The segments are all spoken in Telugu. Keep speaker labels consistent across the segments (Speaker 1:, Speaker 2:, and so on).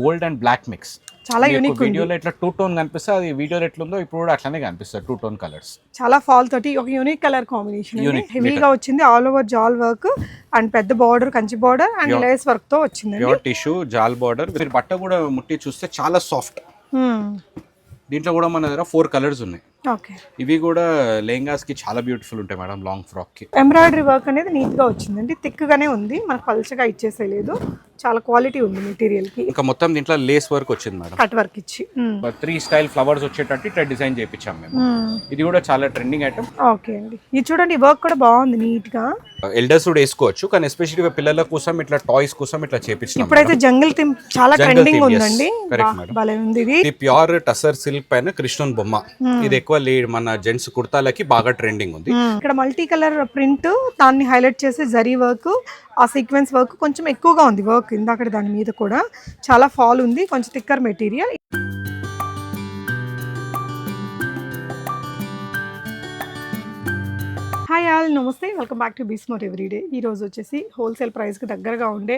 Speaker 1: Gold and black mix.
Speaker 2: చాలా యూనిక్
Speaker 1: వీడియోలో ఇట్లా టూ టోన్ కనిపిస్తే అది వీడియోలో ఎట్లుందో ఇప్పుడు కూడా అట్లానే కనిపిస్తుంది టూ టోన్ కలర్స్
Speaker 2: చాలా ఫాల్ తోటి ఒక యూనిక్ కలర్ కాంబినేషన్ హెవీగా వచ్చింది ఆల్ ఓవర్ జాల్ వర్క్ అండ్ పెద్ద border Kanchi border and lace వర్క్తో వచ్చిందండి.
Speaker 1: ప్యూర్ టిష్యూ జాల్ బార్డర్ మీరు బట్ట కూడా ముట్టి చూస్తే చాలా సాఫ్ట్ దీంట్లో కూడా మన దగ్గర ఫోర్ కలర్స్ ఉన్నాయి. ఇవి కూడా లెహంగాస్కి చాలా బ్యూటిఫుల్ ఉంటాయి మేడం లాంగ్ ఫ్రాక్కి
Speaker 2: ఎంబ్రాయిడరీ వర్క్ అనేది నీట్గా వచ్చిందండి థిక్ గానే ఉంది మనకు పల్చగా ఇచ్చేసేయలేదు చాలా క్వాలిటీ ఉంది మెటీరియల్కి
Speaker 1: ఇంకా మొత్తం దీంట్లో లేస్ వర్క్ వచ్చింది మేడం.
Speaker 2: కట్ వర్క్ ఇచ్చి.
Speaker 1: త్రీ స్టైల్ ఫ్లవర్స్ వచ్చేటట్టు ఇట్లా డిజైన్ చేయించాం మేము. ఇది కూడా చాలా ట్రెండింగ్ ఐటమ్
Speaker 2: ఓకే అండి. ఇది చూడండి వర్క్ కూడా బాగుంది నీట్గా
Speaker 1: ఎల్డర్స్ కూడా వేసుకోవచ్చు కానీ ఎస్పెషల్లీ పిల్లల కోసం ఇట్లా టాయ్స్ కోసం ఇట్లా చేపించినాం
Speaker 2: ఇప్పుడైతే జంగిల్ థీమ్ చాలా ట్రెండింగ్. ఉందండి. ఇది.
Speaker 1: ప్యూర్ టసర్ సిల్క్ పైన కృష్ణన్ బొమ్మ. ఇది ఎక్కువ లే మన జెంట్స్ కుర్తాలకి బాగా ట్రెండింగ్ ఉంది.
Speaker 2: ఇక్కడ మల్టీ కలర్ ప్రింట్ దాన్ని హైలైట్ చేసే జరీ వర్క్ ఆ సీక్వెన్స్ వర్క్ కొంచెం ఎక్కువగా ఉంది వర్క్ ఇందాక దాని మీద కూడా. చాలా ఫాల్ ఉంది కొంచెం thicker material hi all namaste. Welcome back to Beesmore everyday. ఈ రోజు వచ్చేసి హోల్సేల్ ప్రైస్కి దగ్గరగా ఉండే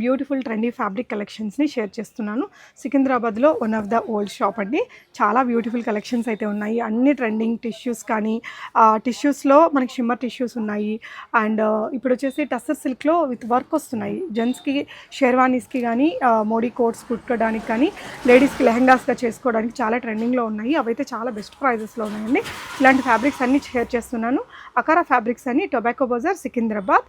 Speaker 2: బ్యూటిఫుల్ ట్రెండీ ఫ్యాబ్రిక్ కలెక్షన్స్ని షేర్ చేస్తున్నాను. సికింద్రాబాద్లో one of the old shop అండి. చాలా బ్యూటిఫుల్ కలెక్షన్స్ అయితే ఉన్నాయి. అన్ని ట్రెండింగ్ టిష్యూస్ కానీ టిష్యూస్లో మనకి షిమ్మర్ టిష్యూస్ ఉన్నాయి. అండ్ ఇప్పుడు వచ్చేసి టస్సర్ సిల్క్లో విత్ వర్క్ వస్తున్నాయి. జెంట్స్కి షేర్వానీస్కి కానీ మోడీ కోట్స్ కుట్టుకోవడానికి కానీ లేడీస్కి లెహంగాస్గా చేసుకోవడానికి చాలా ట్రెండింగ్లో ఉన్నాయి. అవైతే చాలా బెస్ట్ ప్రైజెస్లో ఉన్నాయండి. ఇలాంటి ఫ్యాబ్రిక్స్ అన్ని షేర్ చేస్తున్నాను. అకారా ఫ్యాబ్రిక్స్ అని టొబాకో బజార్ సికింద్రాబాద్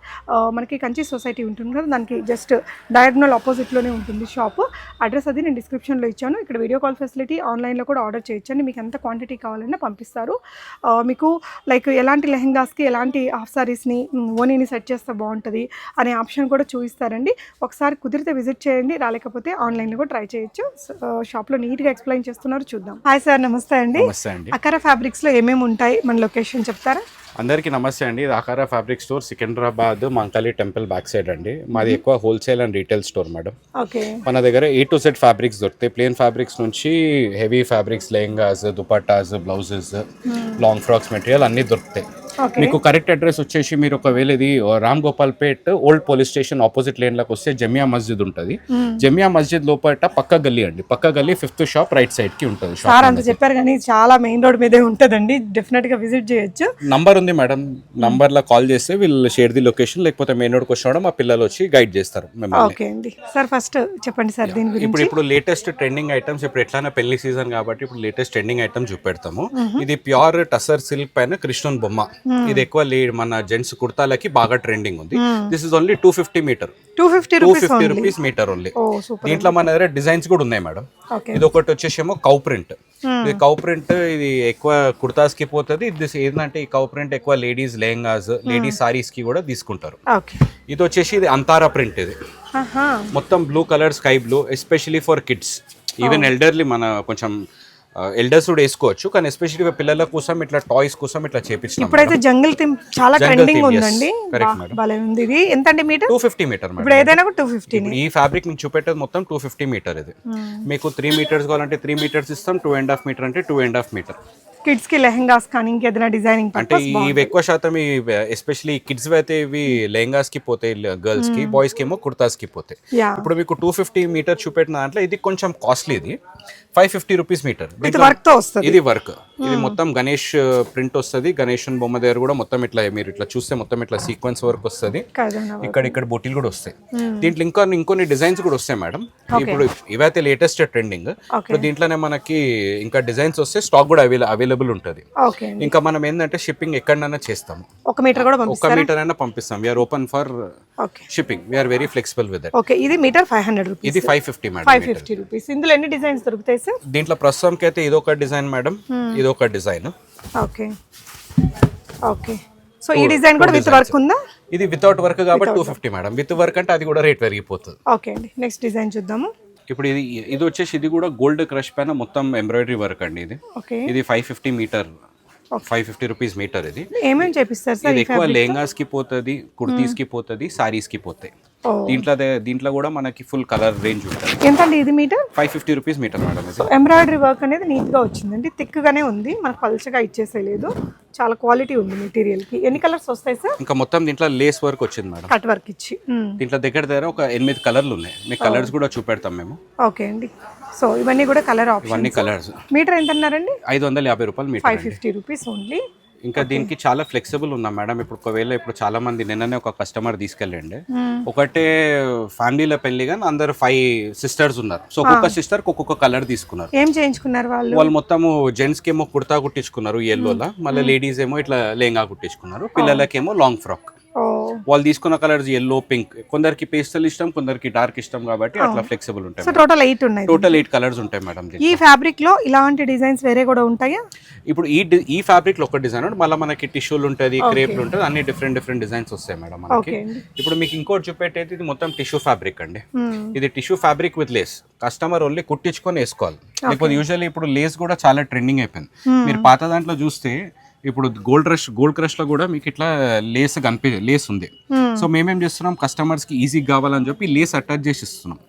Speaker 2: మనకి కంచి సొసైటీ ఉంటుంది కదా దానికి జస్ట్ డయాగ్నల్ ఆపోజిట్లోనే ఉంటుంది షాప్ అడ్రస్ అది నేను డిస్క్రిప్షన్లో ఇచ్చాను. ఇక్కడ వీడియో కాల్ ఫెసిలిటీ ఆన్లైన్లో కూడా ఆర్డర్ చేయొచ్చండి. మీకు ఎంత క్వాంటిటీ కావాలన్నా పంపిస్తారు. మీకు లైక్ ఎలాంటి లెహంగాస్కి ఎలాంటి హాఫ్ సారీస్ని ఓనీని సెట్ చేస్తే బాగుంటుంది అనే ఆప్షన్ కూడా చూపిస్తారండి. ఒకసారి కుదిరితే విజిట్ చేయండి. రాలేకపోతే ఆన్లైన్లో కూడా ట్రై చేయొచ్చు. షాప్లో నీట్గా ఎక్స్ప్లెయిన్ చేస్తున్నారు. చూద్దాం. హాయ్ సార్ నమస్తే అండి.
Speaker 1: నమస్తే అండి.
Speaker 2: అకారా ఫ్యాబ్రిక్స్లో ఏమేమి ఉంటాయి? మన లొకేషన్ చెప్తారా?
Speaker 1: అందరికీ నమస్తే అండి. ఇది Aakara fabric store Secunderabad Mankali temple back side అండి. మాది ఎక్కువ wholesale and retail store madam
Speaker 2: okay.
Speaker 1: మన దగ్గర ఏ టు సెట్ ఫ్యాబ్రిక్స్ దొరుకుతాయి. ప్లేన్ ఫ్యాబ్రిక్స్ నుంచి heavy fabrics lehengas dupattas blouses long frocks material అన్నీ దొరుకుతాయి. మీకు కరెక్ట్ అడ్రస్ వచ్చేసి మీరు ఒకవేళ ఇది Ramgopalpet old police station opposite లేన్లోకి వస్తే జమియా మస్జిద్ ఉంటుంది. జమియా మస్జిద్ లోపల పక్క గల్లీ అండి. పక్క గల్లీ ఫిఫ్త్ షాప్ రైట్ సైడ్కి ఉంటుంది
Speaker 2: సార్ అంత చెప్పారు కానీ చాలా మెయిన్ రోడ్ మీదే ఉంటుందండి. డెఫినెట్గా విజిట్ చేయొచ్చు.
Speaker 1: నంబర్ ఉంది మేడం నంబర్లో కాల్ చేస్తే వీళ్ళు షేర్ ది లొకేషన్ లేకపోతే మెయిన్ రోడ్కి వచ్చినా మా పిల్లలు వచ్చి గైడ్ చేస్తారు
Speaker 2: ఓకే అండి. సార్ ఫస్ట్ చెప్పండి సార్ దీని
Speaker 1: ఇప్పుడు
Speaker 2: గురించి.
Speaker 1: ఇప్పుడు లేటెస్ట్ ట్రెండింగ్ ఐటమ్స్ ఇప్పుడు ఎట్లానే పెళ్ళి సీజన్ కాబట్టి ఇప్పుడు లేటెస్ట్ ట్రెండింగ్ ఐటమ్ చూపెడతాము. ఇది ప్యూర్ టసర్ సిల్క్ పైన కృష్ణన్ బొమ్మ. ఇది ఎక్కువ లే మన జెంట్స్ కుర్తాలకి బాగా ట్రెండింగ్ ఉంది. This is only two fifty metre
Speaker 2: two fifty
Speaker 1: two
Speaker 2: rupees
Speaker 1: fifty rupees metre only దీంట్లో మన దగ్గర డిజైన్స్ కూడా ఉన్నాయి మేడం. ఇది ఒకటి వచ్చేసేమో కౌ ప్రింట్ ఇది కౌ ప్రింట్ ఇది ఎక్కువ కుర్తాస్కి పోతుంది. ఇది ఏంటంటే ఈ కౌ ప్రింట్ ఎక్కువ లేడీస్ లెహంగాస్ లేడీస్ సారీస్కి కూడా తీసుకుంటారు. ఇది వచ్చేసి ఇది అంతారా ప్రింట్ ఇది. మొత్తం blue colour sky blue especially for kids even elderly మన కొంచెం ఎల్డర్స్ కూడా వేసుకోవచ్చు కానీ ఎస్పెషల్లీ పిల్లల కోసం ఇట్లా టాయ్స్ కోసం ఇట్లా చేపించినాం
Speaker 2: ఇప్పుడైతే జంగిల్ థీమ్ చాలా ట్రెండింగ్. ఉందండి. భలే ఉంది ఇది. ఎంత అండి మీటర్
Speaker 1: టూ ఫిఫ్టీ మీటర్
Speaker 2: ఇప్పుడు ఏదైనా టూ ఫిఫ్టీ
Speaker 1: ఈ ఫ్యాబ్రిక్ మీకు చూపెట్టేది మొత్తం టూ ఫిఫ్టీ మీటర్ ఇది. మీకు త్రీ మీటర్స్ కావాలంటే త్రీ మీటర్స్ ఇస్తాం టూ అండ్ హాఫ్ మీటర్ అంటే టూ అండ్ హాఫ్ మీటర్
Speaker 2: కిడ్స్కి లెహంగాస్ కానీ ఇంకేదైనా డిజైనింగ్
Speaker 1: అంటే ఇవి ఎక్కువ శాతం ఈ ఎస్పెషల్లీ కిడ్స్ అయితే ఇవి లెహంగాస్కి పోతాయి గర్ల్స్కి బాయ్స్కి ఏమో కుర్తాస్కి పోతాయి. ఇప్పుడు మీకు టూ ఫిఫ్టీ మీటర్ చూపెట్టిన దాంట్లో ఇది కొంచెం కాస్ట్లీ ఇది. Five fifty rupees metre
Speaker 2: with వర్క్తో వస్తుంది.
Speaker 1: ఇది వర్క్ ఇది మొత్తం గణేష్ ప్రింట్ వస్తుంది. గణేషన్ బొమ్మ దగ్గర కూడా మొత్తం ఇట్లా మీరు ఇట్లా చూస్తే మొత్తం ఇట్లా సీక్వెన్స్ వర్క్ వస్తుంది. ఇక్కడ ఇక్కడ బొటీలు కూడా వస్తాయి. దీంట్లో ఇంకా ఇంకొన్ని డిజైన్స్ కూడా వస్తాయి మేడం ఇప్పుడు ఇవైతే లేటెస్ట్ ట్రెండింగ్ ఇప్పుడు దీంట్లోనే మనకి ఇంకా డిజైన్స్ వస్తే స్టాక్ కూడా అవైల అవైలబుల్ ఉంటుంది. ఇంకా మనం ఏంటంటే షిప్పింగ్ ఎక్కడైనా చేస్తాము.
Speaker 2: ఒక మీటర్ కూడా పంపిస్తారు?
Speaker 1: మీటర్ అయినా పంపిస్తాం. We're open for shipping we're very flexible with
Speaker 2: okay ఇది మీటర్ ఫైవ్ హండ్రెడ్
Speaker 1: ఇది five fifty madam
Speaker 2: five fifty rupees ఇందులో ఎన్ని డిజైన్స్ దొరుకుతాయి సార్
Speaker 1: దీంట్లో ప్రస్తుతంకి అయితే ఇదొక డిజైన్ మేడం. ఇదొక డిజైన్.
Speaker 2: ఓకే. ఓకే. సో ఈ డిజైన్ కూడా విత్ వర్క్ ఉందా?
Speaker 1: ఇది వితౌట్ వర్క్ కాబట్టి two fifty madam. With work అంటే అది కూడా రేట్ పెరిగిపోతుంది.
Speaker 2: ఓకే అండి. నెక్స్ట్ డిజైన్ చూద్దాము.
Speaker 1: ఇప్పుడు ఇది ఇది వచ్చేసి ఇది కూడా గోల్డ్ క్రష్ పైన మొత్తం ఎంబ్రాయిడరీ వర్క్ అండి ఇది.
Speaker 2: ఓకే.
Speaker 1: ఇది five fifty metre five fifty rupees metre ఇది.
Speaker 2: ఏమేమి చేపిస్తారు సార్
Speaker 1: ఇది ఎక్కువ లెహంగాస్కి పోతుంది కుర్తీస్కి పోతుంది సారీస్కి పోతాయి. దీంట్లో దీంట్లో కూడా మనకి ఫుల్ కలర్ రేంజ్ ఉంటుంది.
Speaker 2: ఎంతండి ఇది metre?
Speaker 1: Five fifty rupees metre madam
Speaker 2: embroidery work అనేది నీట్గా వచ్చిందండి. థిక్గానే ఉంది. మనకు పల్చగా ఇచ్చేసేయలేదు. చాలా క్వాలిటీ ఉంది మెటీరియల్కి ఎన్ని కలర్స్ వస్తాయి సార్
Speaker 1: ఇంకా మొత్తం దీంట్లో లేస్ వర్క్ వచ్చింది మేడం.
Speaker 2: కట్ వర్క్ ఇచ్చి. మ్మ్.
Speaker 1: దీంట్లో దగ్గర దగ్గర ఒక ఎనిమిది కలర్లు ఉన్నాయి. మీకు కలర్స్ కూడా చూపెడతాం మేము.
Speaker 2: ఓకే అండి. సో ఇవన్నీ కూడా కలర్ ఆప్షన్
Speaker 1: ఇవన్నీ కలర్స్
Speaker 2: మీటర్ ఎంత అన్నారండి
Speaker 1: ఐదు వందల యాభై రూపాయలు metre
Speaker 2: five fifty rupees only
Speaker 1: ఇంకా దీనికి చాలా ఫ్లెక్సిబుల్ ఉన్నాం మేడం. ఇప్పుడు ఒకవేళ ఇప్పుడు చాలా మంది నిన్ననే ఒక కస్టమర్ తీసుకెళ్ళండి.
Speaker 2: మ్మ్.
Speaker 1: ఒకటే ఫ్యామిలీలో పెళ్ళి కానీ అందరు ఫైవ్ సిస్టర్స్ ఉన్నారు. సో ఒక్కొక్క సిస్టర్ ఒక్కొక్క కలర్ తీసుకున్నారు.
Speaker 2: ఏం చేయించుకున్నారు వాళ్ళు?
Speaker 1: వాళ్ళు మొత్తము జెంట్స్కి ఏమో కుర్తా కుట్టించుకున్నారు ఎల్లోలా మళ్ళీ లేడీస్ ఏమో ఇట్లా లెహంగా కుట్టించుకున్నారు. పిల్లలకేమో లాంగ్ ఫ్రాక్ వాళ్ళు తీసుకున్న కలర్స్ ఎల్లో పింక్ కొందరికి పేస్టల్ ఇష్టం కొందరికి డార్క్ ఇష్టం కాబట్టి అట్లా ఫ్లెక్సిబుల్ ఉంటాయి
Speaker 2: సో టోటల్ ఎయిట్ ఉన్నాయి.
Speaker 1: టోటల్ ఎయిట్ కలర్స్ ఉంటాయి మేడం
Speaker 2: ఈ ఫ్యాబ్రిక్లో ఇలాంటి డిజైన్స్ వేరే కూడా ఉంటాయా?
Speaker 1: ఇప్పుడు ఈ ఈ ఫ్యాబ్రిక్లో ఒక డిజైన్ మళ్ళీ మనకి టిష్యూలు ఉంటుంది క్రేప్లు ఉంటుంది అన్ని డిఫరెంట్ డిఫరెంట్ డిజైన్స్ వస్తాయి మేడం మనకి. ఇప్పుడు మీకు ఇంకోటి చూపెట్టేది ఇది మొత్తం టిష్యూ ఫ్యాబ్రిక్ అండి.
Speaker 2: మ్మ్.
Speaker 1: ఇది tissue fabric with lace customer only కుట్టించుకొని వేసుకోవాలి. లేకపోతే యూజువల్లీ ఇప్పుడు లేస్ కూడా చాలా ట్రెండింగ్ అయిపోయింది. మీరు పాత దాంట్లో చూస్తే ఇప్పుడు గోల్డ్ రష్ గోల్డ్ క్రష్లో కూడా మీకు ఇట్లా లేస్ కనిపి లేస్ ఉంది. సో మేమేం చేస్తున్నాం? కస్టమర్స్కి ఈజీ కావాలని చెప్పి లేస్ అటాచ్ చేసి ఇస్తున్నాం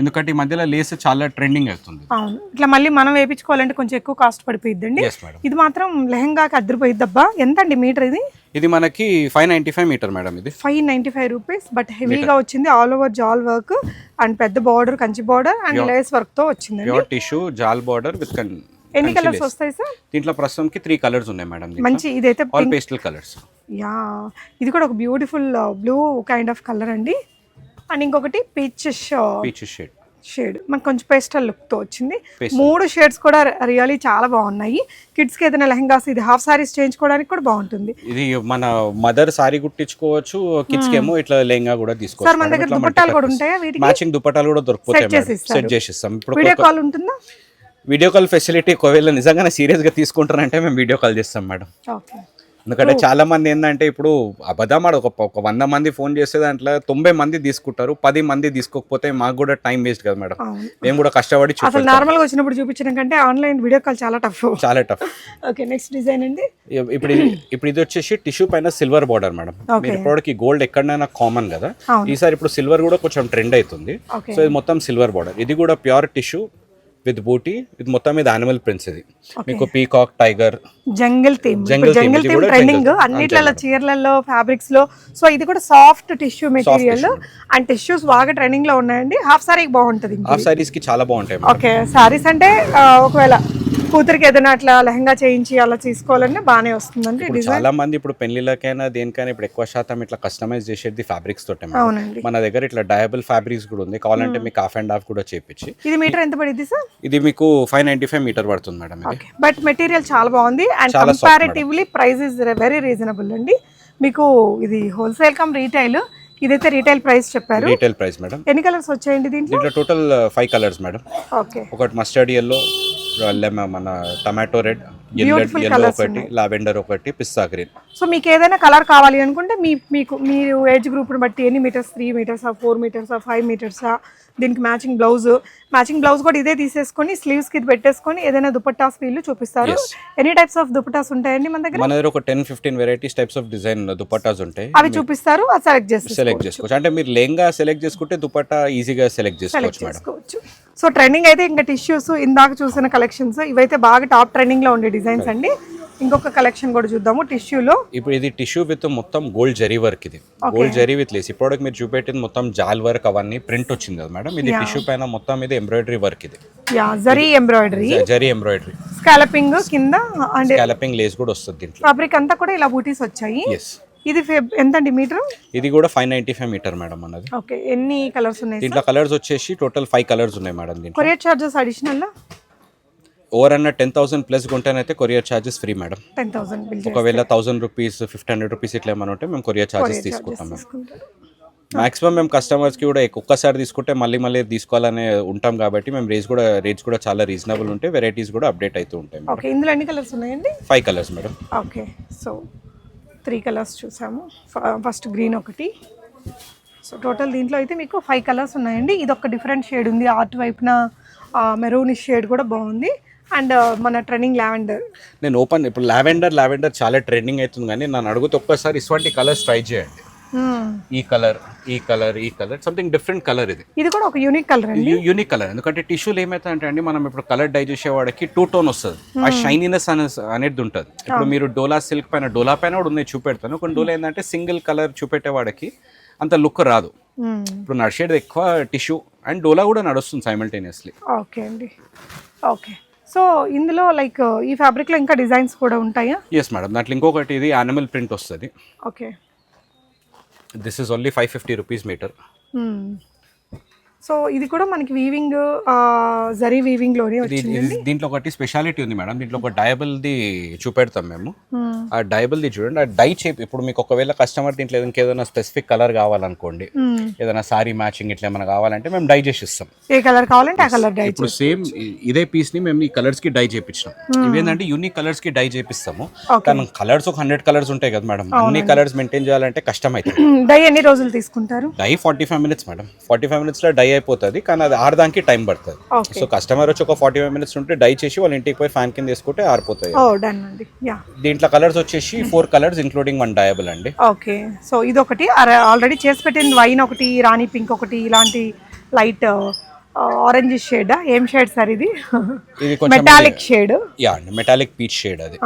Speaker 1: ఎందుకంటే ఈ మధ్యలో లేస్ చాలా ట్రెండింగ్ అవుతుంది.
Speaker 2: అవును. ఇట్లా మళ్ళీ మనం వేయించుకోవాలంటే కొంచెం ఎక్కువ కాస్ట్ పడిపోయిద్దండి. ఇది మాత్రం లెహంగాకి అద్దరిపోయిద్దబ్బా. ఎంత అండి మీటర్ ఇది?
Speaker 1: ఇది మనకి five ninety five metre madam ఇది
Speaker 2: five ninety five rupees but హెవీగా వచ్చింది all over jaal work and పెద్ద border Kanchi border and lace వర్క్తో వచ్చిందండి.
Speaker 1: Pure tissue jaal border with
Speaker 2: ఎన్ని కలర్స్ వస్తాయి సార్
Speaker 1: దీంట్లో ప్రస్తుతంకి త్రీ కలర్స్ ఉన్నాయి మేడం
Speaker 2: మంచి ఇదైతే
Speaker 1: ఆల్ పేస్టల్ కలర్స్
Speaker 2: యా ఇది కూడా ఒక beautiful blue kind of colour అండి. అండ్ ఇంకొకటి పీచ్
Speaker 1: పీచ్ షేడ్
Speaker 2: షేడ్ మనకు కొంచెం పేస్టల్ లుక్తో వచ్చింది.
Speaker 1: Pastel.
Speaker 2: మూడు షేడ్స్ కూడా రియలీ చాలా బాగున్నాయి. కిడ్స్కి ఏదైనా లెహంగాస్ ఇది హాఫ్ సారీస్ చేయించుకోవడానికి కూడా బాగుంటుంది.
Speaker 1: ఇది మన మదర్ సారీ కుట్టించుకోవచ్చు కిడ్స్కి ఏమో ఇట్లా లెహంగా కూడా
Speaker 2: సార్ మన దగ్గర దుపట్టాలు కూడా ఉంటాయా వీటికి?
Speaker 1: మ్యాచింగ్ దుపట్టాలు కూడా దొరుకుతాయి. సెట్ చేసి ఇప్పుడు
Speaker 2: వీడియో కాల్ ఉంటుందా?
Speaker 1: వీడియో కాల్ ఫెసిలిటీ ఒకవేళ నిజంగానే సీరియస్గా తీసుకుంటారంటే మేము వీడియో కాల్ చేస్తాం మేడం. ఎందుకంటే చాలా మంది ఏంటంటే ఇప్పుడు అబద్ధం ఆడ ఒక ఒక వంద మంది ఫోన్ చేసే దాంట్లో తొంభై మంది తీసుకుంటారు పది మంది తీసుకోకపోతే మాకు కూడా టైం వేస్ట్ కదా మేడం. మేము కూడా కష్టపడి
Speaker 2: అసలు
Speaker 1: చూస్తాం
Speaker 2: నార్మల్గా వచ్చినప్పుడు చూపించడం కంటే ఆన్లైన్ వీడియో కాల్ చాలా టఫ్.
Speaker 1: చాలా టఫ్.
Speaker 2: ఓకే నెక్స్ట్ డిజైన్ అండి?
Speaker 1: ఇప్పుడు ఇప్పుడు ఇది వచ్చేసి టిష్యూ పైన సిల్వర్ బార్డర్ మేడం. మీరు ఇప్పటికి గోల్డ్ ఎక్కడైనా కామన్ కదా. ఈసారి ఇప్పుడు సిల్వర్ కూడా కొంచెం ట్రెండ్ అవుతుంది. సో ఇది మొత్తం సిల్వర్ బార్డర్. ఇది కూడా ప్యూర్ టిష్యూ విత్ బూటీ ఇది మొత్తం ఇది యానిమల్ ప్రింట్స్ ఇది. మీకు peacock tiger
Speaker 2: jungle theme jungle
Speaker 1: ఇది
Speaker 2: థీమ్ ట్రెండింగ్. అన్నిట్లలో చీరలలో ఫ్యాబ్రిక్స్లో. సో ఇది కూడా soft tissue material and tissues బాగా ట్రెండింగ్లో ఉన్నాయండి. హాఫ్ సారీకి బాగుంటుంది
Speaker 1: హాఫ్ సారీస్కి చాలా బాగుంటాయి
Speaker 2: ఓకే సారీస్ అంటే ఒకవేళ కూతురికి ఏదైనా అట్లా లెహంగా చేయించి అలా తీసుకోవాలంటే బాగానే వస్తుందండి
Speaker 1: ఇప్పుడు చాలా మంది ఇప్పుడు పెళ్ళిళ్ళకైనా దేనికైనా ఇప్పుడు ఎక్కువ శాతం ఇట్లా కస్టమైజ్ చేసేది ఫ్యాబ్రిక్స్ తోటే మేడం.
Speaker 2: అవునండి.
Speaker 1: మన దగ్గర ఇట్లా డయబుల్ ఫ్యాబ్రిక్స్ కూడా ఉంది. కావాలంటే మీకు హాఫ్ అండ్ హాఫ్ కూడా చేపించి
Speaker 2: ఇది మీటర్ ఎంత పడింది సార్?
Speaker 1: ఇది మీకు ఫైవ్ నైన్టీ ఫైవ్ మీటర్ పడుతుంది మేడం ఇది.
Speaker 2: ఓకే. బట్ మెటీరియల్ చాలా బాగుంది అండ్
Speaker 1: చాలా soft,
Speaker 2: comparatively price is very reasonable అండి. మీకు ఇది హోల్సేల్ కమ్ రీటైల్ ఇదైతే రీటైల్ ప్రైస్ చెప్పారు.
Speaker 1: రీటైల్ ప్రైస్ మేడం
Speaker 2: ఎన్ని కలర్స్ వచ్చాయండి దీంట్లో?
Speaker 1: దీంట్లో total five colours madam
Speaker 2: okay
Speaker 1: ఒకటి మస్టర్డ్ ఎల్లో మన టమాటో రెడ్ ఎల్లో
Speaker 2: colours
Speaker 1: ఒకటి లావెండర్ ఒకటి పిస్తా గ్రీన్
Speaker 2: సో మీకు ఏదైనా కలర్ కావాలి అనుకుంటే మీ మీకు మీరు ఏజ్ గ్రూప్ని బట్టి ఎన్ని మీటర్స్ త్రీ మీటర్సా ఫోర్ మీటర్సా ఫైవ్ మీటర్సా దీనికి మ్యాచింగ్ బ్లౌజ్. మ్యాచింగ్ బ్లౌజ్ కూడా ఇదే తీసేసుకొని స్లీవ్స్కి ఇది పెట్టేసుకొని ఏదైనా దుపట్టాస్ వీళ్ళు చూపిస్తారు. ఎన్ని టైప్స్ ఆఫ్ దుపట్టాస్ ఉంటాయండి మన దగ్గర?
Speaker 1: మన దగ్గర ఒక ten fifteen varieties types of design dupattas ఉంటాయి.
Speaker 2: అవి చూపిస్తారు అది సెలెక్ట్ చేసి
Speaker 1: సెలెక్ట్ చేసుకోవచ్చు. అంటే మీరు లెహంగా సెలెక్ట్ చేసుకుంటే దుపట్టా ఈజీగా సెలెక్ట్ చేసుకోవచ్చు మేడం.
Speaker 2: సో ట్రెండింగ్ అయితే ఇంకా టిష్యూస్ ఇందాక చూసిన కలెక్షన్స్ ఇవైతే బాగా టాప్ ట్రెండింగ్లో ఉండే డిజైన్స్ అండి. ఇంకొక కలెక్షన్ కూడా చూద్దాము టిష్యూలో.
Speaker 1: ఇప్పుడు ఇది టిష్యూ విత్ మొత్తం గోల్డ్ జరీ వర్క్ ఇది. Gold zari with lace. ఇప్పుడు మీరు చూపెట్టింది మొత్తం జాల్ వర్క్ అవన్నీ ప్రింట్ వచ్చింది కదా మేడం? ఇది టిష్యూ పైన మొత్తం ఇది ఎంబ్రాయిడరీ వర్క్ ఇది.
Speaker 2: Yeah zari embroidery.
Speaker 1: Zari embroidery.
Speaker 2: Scalloping కింద అండ్
Speaker 1: స్కాలపింగ్ లేస్ కూడా వస్తుంది దీంట్లో.
Speaker 2: ఫ్యాబ్రిక్ అంతా కూడా ఇలా బూటీస్ వచ్చాయి. ఇది ఫెబ్- ఎంతండి మీటర్?
Speaker 1: ఇది కూడా five ninety five metre madam అన్నది.
Speaker 2: ఓకే ఎన్ని కలర్స్ ఉన్నాయి
Speaker 1: దీంట్లో కలర్స్ వచ్చేసి టోటల్ ఫైవ్ కలర్స్ ఉన్నాయి మేడం దీంట్లో.
Speaker 2: కొరియర్ చార్జెస్ అడిషనల్
Speaker 1: ఓవర్ అన్న ten thousand plus కొంటేనైతే courier charges free madam.
Speaker 2: Ten thousand
Speaker 1: ఒకవేళ thousand rupees fifty hundred rupees ఇట్లా ఏమైనా ఉంటే మేము కొరియర్ ఛార్జెస్ తీసుకుంటాం మేము మాక్సిమం మేము కస్టమర్స్కి కూడా ఒక్కసారి తీసుకుంటే మళ్ళీ మళ్ళీ తీసుకోవాలనే ఉంటాం కాబట్టి మేము రేట్స్ కూడా రేట్స్ కూడా చాలా రీజనబుల్ ఉంటాయి వెరైటీస్ కూడా అప్డేట్ అవుతూ ఉంటాయి
Speaker 2: ఓకే ఇందులో ఎన్ని కలర్స్ ఉన్నాయండి?
Speaker 1: Five colours madam.
Speaker 2: Okay so three colours చూసాము. ఫస్ట్ గ్రీన్ ఒకటి. సో టోటల్ దీంట్లో అయితే మీకు ఫైవ్ కలర్స్ ఉన్నాయండి. ఇది ఒక డిఫరెంట్ షేడ్ ఉంది. ఆర్ట్ వైపున మెరూన్ షేడ్ కూడా బాగుంది. అండ్ మన ట్రెండింగ్ లావెండర్
Speaker 1: నేను ఓపెన్ ఇప్పుడు లావెండర్ లావెండర్ చాలా ట్రెండింగ్ అవుతుంది కానీ నన్ను అడిగితే ఒక్కసారి ఇటువంటి కలర్స్ ట్రై చేయండి. ఈ కలర్ ఈ కలర్ ఈ కలర్ సంథింగ్ డిఫరెంట్ కలర్ ఇది.
Speaker 2: ఇది కూడా ఒక యూనిక్ కలర్ అండి?
Speaker 1: యూనిక్ కలర్ ఎందుకంటే టిష్యూలు ఏమైతే అండి మనం ఇప్పుడు కలర్ డై చేసే వాడికి టూ టోన్ వస్తుంది. ఆ షైనీనెస్ అనే అనేది ఉంటుంది. ఇప్పుడు మీరు డోలా సిల్క్ పైన డోలా పైన కూడా ఉన్నాయి చూపెడతాను. కొన్ని డోలా ఏంటంటే సింగిల్ కలర్ చూపెట్టే వాడికి అంత లుక్ రాదు.
Speaker 2: మ్మ్.
Speaker 1: ఇప్పుడు నడిచేది ఎక్కువ టిష్యూ అండ్ డోలా కూడా నడుస్తుంది సైమల్టేనియస్లీ
Speaker 2: ఓకే అండి. ఓకే. సో ఇందులో లైక్ ఈ ఫ్యాబ్రిక్లో ఇంకా డిజైన్స్ కూడా ఉంటాయా?
Speaker 1: ఎస్ మేడం దాంట్లో ఇంకొకటి ఇది యానిమల్ ప్రింట్ వస్తుంది.
Speaker 2: Okay
Speaker 1: this is only five fifty rupees metre
Speaker 2: so ఇది కూడా మనకి వీవింగ్ జరీ వీవింగ్లోనే
Speaker 1: ఇది
Speaker 2: వచ్చింది.
Speaker 1: దీంట్లో ఒకటి స్పెషాలిటీ ఉంది మేడం. దీంట్లో ఒక డయబుల్ది చూపెడతాం మేము.
Speaker 2: మ్మ్.
Speaker 1: ఆ డయబుల్ది చూడండి ఆ డై చేపి ఇప్పుడు మీకు ఒకవేళ కస్టమర్ దీంట్లో ఇంకేదైనా స్పెసిఫిక్ కలర్ కావాలనుకోండి
Speaker 2: మ్మ్.
Speaker 1: ఏదైనా సారీ మ్యాచింగ్ ఇట్లా ఏమైనా కావాలంటే మేము డై చేసి ఇస్తాం
Speaker 2: ఏ కలర్ కావాలంటే ఆ కలర్ డై
Speaker 1: ఇప్పుడు సేమ్ ఇదే పీస్ని మేము ఈ కలర్స్కి డై చేపించినాం ఇవేంటంటే యూనిక్ కలర్స్కి డై చేపిస్తాము. కానీ కలర్స్ ఒక హండ్రెడ్ కలర్స్ ఉంటాయి కదా మేడం. అన్ని కలర్స్ మెయింటైన్ చేయాలంటే కష్టం అవుతుంది.
Speaker 2: డై ఎన్ని రోజులు తీసుకుంటారు?
Speaker 1: Dye forty five minutes madam. Forty five మినిట్స్లో డై అయిపోతుంది కానీ అది ఆరడానికి టైం పడుతుంది. సో కస్టమర్ వచ్చి ఒక ఫార్టీ ఫైవ్ మినిట్స్ ఉంటే డై చేసి వాళ్ళ ఇంటికి పోయి ఫ్యాన్ కింద వేసుకుంటే ఆరిపోతాయి
Speaker 2: యా
Speaker 1: దీంట్లో కలర్స్ వచ్చేసి four colours including one dyeable అండి.
Speaker 2: ఓకే సో ఇది ఒకటి ఆల్రెడీ చేసి పెట్టిన వైన్ ఒకటి రాణి పింక్ ఒకటి ఇలాంటి లైట్ ఆరెంజ్ షేడ్ ఏం షేడ్ సార్ ఇది?
Speaker 1: ఇది
Speaker 2: metallic shade
Speaker 1: yeah metallic peach shade అది.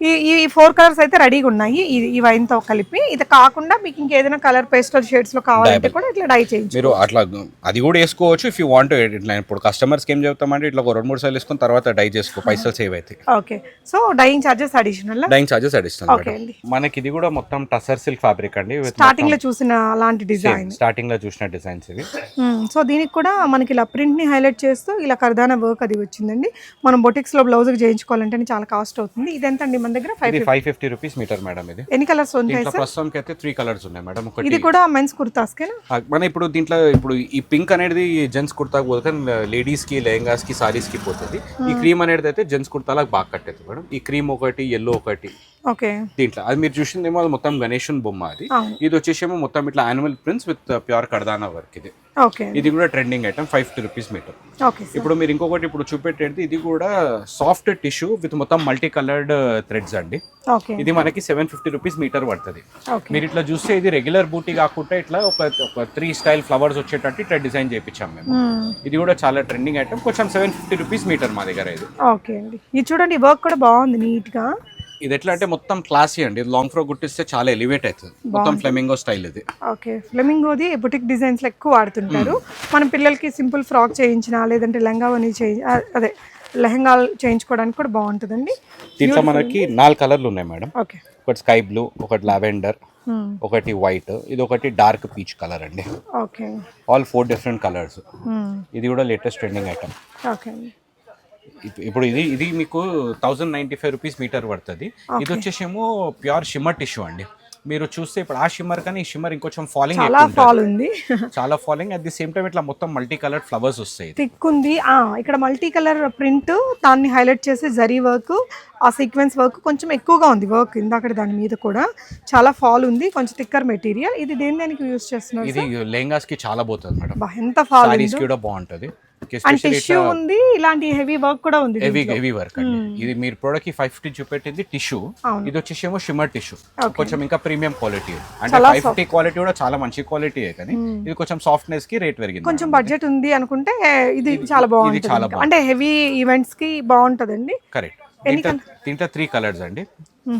Speaker 2: ఈ ఈ ఫోర్ కలర్స్ అయితే రెడీగా ఉన్నాయి. ఈ- ఈ వైన్తో కలిపి. ఇది కాకుండా మీకు ఇంకేదైనా కలర్ పేస్టల్ షేడ్స్లో కావాలంటే కూడా ఇట్లా డై చేయించు
Speaker 1: మీరు అట్లా అది కూడా వేసుకోవచ్చు ఇఫ్ యూ వాంట్ ఇట్లా ఇప్పుడు కస్టమర్స్కి ఏం చెప్తామంటే ఇట్లా ఒక రెండు మూడు సార్లు వేసుకుని తర్వాత డై చేసుకో పైసలు సేవ్ అవుతాయి
Speaker 2: okay. So dyeing charges additional
Speaker 1: dyeing charges అడిస్తాను
Speaker 2: okay అండి.
Speaker 1: మనకి ఇది కూడా మొత్తం టసర్ సిల్క్ ఫ్యాబ్రిక్ అండి.
Speaker 2: స్టార్టింగ్లో చూసిన అలాంటి డిజైన్
Speaker 1: స్టార్టింగ్లో చూసిన డిజైన్స్ ఇవి.
Speaker 2: సో దీనికి కూడా మనకి ఇలా ప్రింట్ని హైలైట్ చేస్తూ ఇలా కర్దానా వర్క్ అది వచ్చిందండి. మనం బొటిక్స్లో బ్లౌజ్ చేయించుకోవాలంటే చాలా కాస్ట్ అవుతుంది. ఇది ఎంత అండి మన దగ్గర five
Speaker 1: five fifty rupees metre madam ఇది.
Speaker 2: ఎన్ని కలర్స్ ఉంటాయి
Speaker 1: దీంట్లో ప్రస్తుతానికి అయితే త్రీ కలర్స్ ఉన్నాయి మేడం ఒకటి
Speaker 2: ఇది కూడా మెన్స్ కుర్తాస్కేనా
Speaker 1: ఆ, మన ఇప్పుడు దీంట్లో ఇప్పుడు ఈ పింక్ అనేది జెంట్స్ కుర్తా కానీ లేడీస్కి లెహంగాస్కి సారీస్కి పోతుంది. ఈ క్రీమ్ అనేది అయితే జెంట్స్ కుర్తాలకు బాగా కట్టేది మేడం ఈ క్రీమ్ ఒకటి ఎల్లో ఒకటి
Speaker 2: ఓకే.
Speaker 1: దీంట్లో. అది మీరు చూసిందేమో అది మొత్తం గణేషన్ బొమ్మ అది. ఇది వచ్చేసేమో మొత్తం ఇట్లా యానిమల్ ప్రింట్స్ విత్ ప్యూర్ కడదానా వర్క్ ఇది.
Speaker 2: ఓకే.
Speaker 1: ఇది కూడా trending item five fifty rupees metre ఇప్పుడు మీరు ఇంకొకటి ఇప్పుడు చూపెట్టేది ఇది కూడా సాఫ్ట్ టిష్యూ విత్ మొత్తం మల్టీ కలర్డ్ థ్రెడ్స్ అండి.
Speaker 2: ఓకే.
Speaker 1: ఇది మనకి సెవెన్ ఫిఫ్టీ రూపీస్ మీటర్ పడుతుంది. మీరు ఇట్లా చూస్తే ఇది రెగ్యులర్ బూటీ కాకుండా ఇట్లా ఒక ఒక త్రీ స్టైల్ ఫ్లవర్స్ వచ్చేటట్టు ఇట్లా డిజైన్ చేయించాం మేము. ఇది కూడా చాలా ట్రెండింగ్ ఐటమ్ కొంచెం సెవెన్ ఫిఫ్టీ రూపీస్ మీటర్ మా దగ్గర ఇది.
Speaker 2: ఓకే అండి. ఇది చూడండి వర్క్ కూడా బాగుంది నీట్గా.
Speaker 1: ఇది ఎట్లా అంటే మొత్తం క్లాసీ అండి. ఇది లాంగ్ ఫ్రాక్ కుట్టిస్తే చాలా ఎలివేట్ అవుతుంది. మొత్తం ఫ్లెమింగో స్టైల్ ఇది.
Speaker 2: ఓకే. ఫ్లెమింగోది బుటిక్ డిజైన్స్ ఎక్కువ వాడుతుంటారు. మన పిల్లలకి సింపుల్ ఫ్రాక్ చేయించినా లేదంటే లెహంగా అని చేయి అదే లెహంగా చేయించుకోవడానికి కూడా బాగుంటుందండి.
Speaker 1: దీంట్లో మనకి నాలుగు కలర్లు ఉన్నాయి మేడం.
Speaker 2: ఓకే.
Speaker 1: ఒకటి స్కై బ్లూ ఒకటి లావెండర్ ఒకటి వైట్ ఇది ఒకటి డార్క్ పీచ్ కలర్ అండి.
Speaker 2: Okay.
Speaker 1: All four different colours ఇది కూడా లేటెస్ట్ ట్రెండింగ్ ఐటమ్
Speaker 2: ఓకే
Speaker 1: ఇప్పుడు ఇది ఇది మీకు thousand ninety five rupees metre పడుతుంది. ఇది వచ్చేసేమో ప్యూర్ షిమ్మర్ టిష్యూ అండి. మీరు చూస్తే ఇప్పుడు ఆ షిమ్మర్ కానీ ఈ షిమ్మర్ ఇంకొంచెం ఫాలింగ్
Speaker 2: చాలా ఫాల్ ఉంది.
Speaker 1: చాలా falling at the same time ఇట్లా మొత్తం మల్టీ కలర్ ఫ్లవర్స్ వస్తాయి
Speaker 2: థిక్ ఉంది. ఆ, ఇక్కడ మల్టీ కలర్ ప్రింట్ దాన్ని హైలైట్ చేసే జరీ వర్క్ ఆ సీక్వెన్స్ వర్క్ కొంచెం ఎక్కువగా ఉంది వర్క్ ఇందాక దాని మీద కూడా. చాలా ఫాల్ ఉంది కొంచెం థిక్కర్ మెటీరియల్ ఇది దేని దేనికి యూస్ చేస్తున్నారు
Speaker 1: ఇది లెహంగాస్కి చాలా పోతుంది మేడం.
Speaker 2: బా, ఎంత ఫాల్
Speaker 1: కూడా బాగుంటది.
Speaker 2: టిష్యూ ఉంది ఇలాంటి హెవీ వర్క్ కూడా ఉంది
Speaker 1: హెవీ హెవీ వర్క్ అండి. ఇది మీరు ప్రోడక్ట్కి ఫైవ్ ఫిఫ్టీ చూపెట్టింది టిష్యూ. ఇది వచ్చేసేమో షిమ్మర్ టిష్యూ. కొంచెం ఇంకా ప్రీమియం క్వాలిటీ అంటే ఫైవ్ ఫిఫ్టీ క్వాలిటీ కూడా చాలా మంచి క్వాలిటీ కానీ ఇది కొంచెం సాఫ్ట్నెస్కి రేట్ పెరిగింది.
Speaker 2: కొంచెం బడ్జెట్ ఉంది అనుకుంటే ఇది చాలా బాగుంటుంది. అంటే హెవీ ఈవెంట్స్కి బాగుంటుందండి.
Speaker 1: కరెక్ట్ దీంట్లో త్రీ కలర్స్ అండి.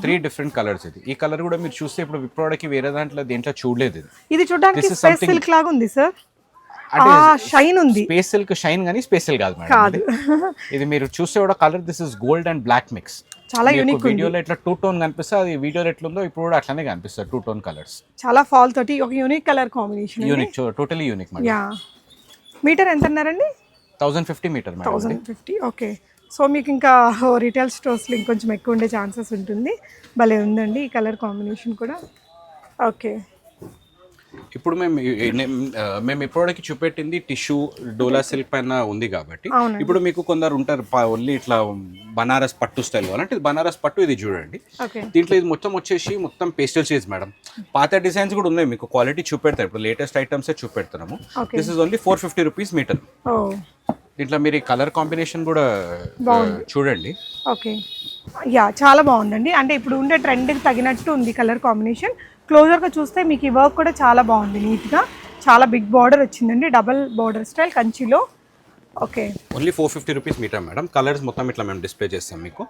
Speaker 1: త్రీ డిఫరెంట్ కలర్స్ ఇది. ఈ కలర్ కూడా మీరు చూస్తే ఇప్పుడు విప్రోడకి వేరే దాంట్లో దేంట్లో చూడలేదు ఇది.
Speaker 2: చూడడానికి సిల్క్ లాగా ఉంది సార్ షైన్ ఉంది.
Speaker 1: స్పేస్ సిల్క్ షైన్ కానీ స్పేషల్ కాదు
Speaker 2: కాదు.
Speaker 1: ఇది. మీరు చూస్తే కూడా colour this is gold and black mix
Speaker 2: చాలా యూనిక్
Speaker 1: వీడియోలో ఇట్లా టూ టోన్ కనిపిస్తే అది వీడియోలో ఎట్లుందో ఇప్పుడు కూడా అట్లానే కనిపిస్తుంది టూ టోన్ కలర్స్
Speaker 2: చాలా ఫాల్ తోటి ఒక unique colour combination
Speaker 1: unique totally unique
Speaker 2: yeah metre ఎంత అన్నారండి?
Speaker 1: Thousand fifty metre
Speaker 2: thousand fifty okay so మీకు ఇంకా రీటైల్ స్టోర్స్లో ఇంకొంచెం ఎక్కువ ఉండే ఛాన్సెస్ ఉంటుంది. భలే ఉందండి ఈ కలర్ కాంబినేషన్ కూడా. ఓకే
Speaker 1: ఇప్పుడు మేము మేము ఇప్పటికి చూపెట్టింది టిష్యూ డోలా సిల్క్ పైన ఉంది కాబట్టి. ఇప్పుడు మీకు కొందరు ఉంటారు ఓన్లీ ఇట్లా బనారస్ పట్టు స్టైల్ అంటే ఇది బనారస్ పట్టు ఇది చూడండి. దీంట్లో ఇది మొత్తం వచ్చేసి మొత్తం పేస్టల్ షేడ్స్ మేడం. పాత డిజైన్స్ కూడా ఉన్నాయి మీకు క్వాలిటీ చూపెడతారు. ఇప్పుడు లేటెస్ట్ ఐటమ్సే
Speaker 2: Okay.
Speaker 1: This is only four fifty rupees metre దీంట్లో మీరు కలర్ కాంబినేషన్ కూడా చూడండి.
Speaker 2: ఓకే. యా చాలా బాగుందండి. అంటే ఇప్పుడు ఉండే ట్రెండ్కి తగినట్టు ఉంది కలర్ కాంబినేషన్. క్లోజర్గా చూస్తే మీకు ఈ వర్క్ కూడా చాలా బాగుంది నీట్గా చాలా బిగ్ బార్డర్ వచ్చిందండి డబల్ బార్డర్ స్టైల్ కంచిలో. Okay
Speaker 1: only four fifty rupees metre madam. Colours మొత్తం ఇట్లా మేము డిస్ప్లే చేస్తాం మీకు.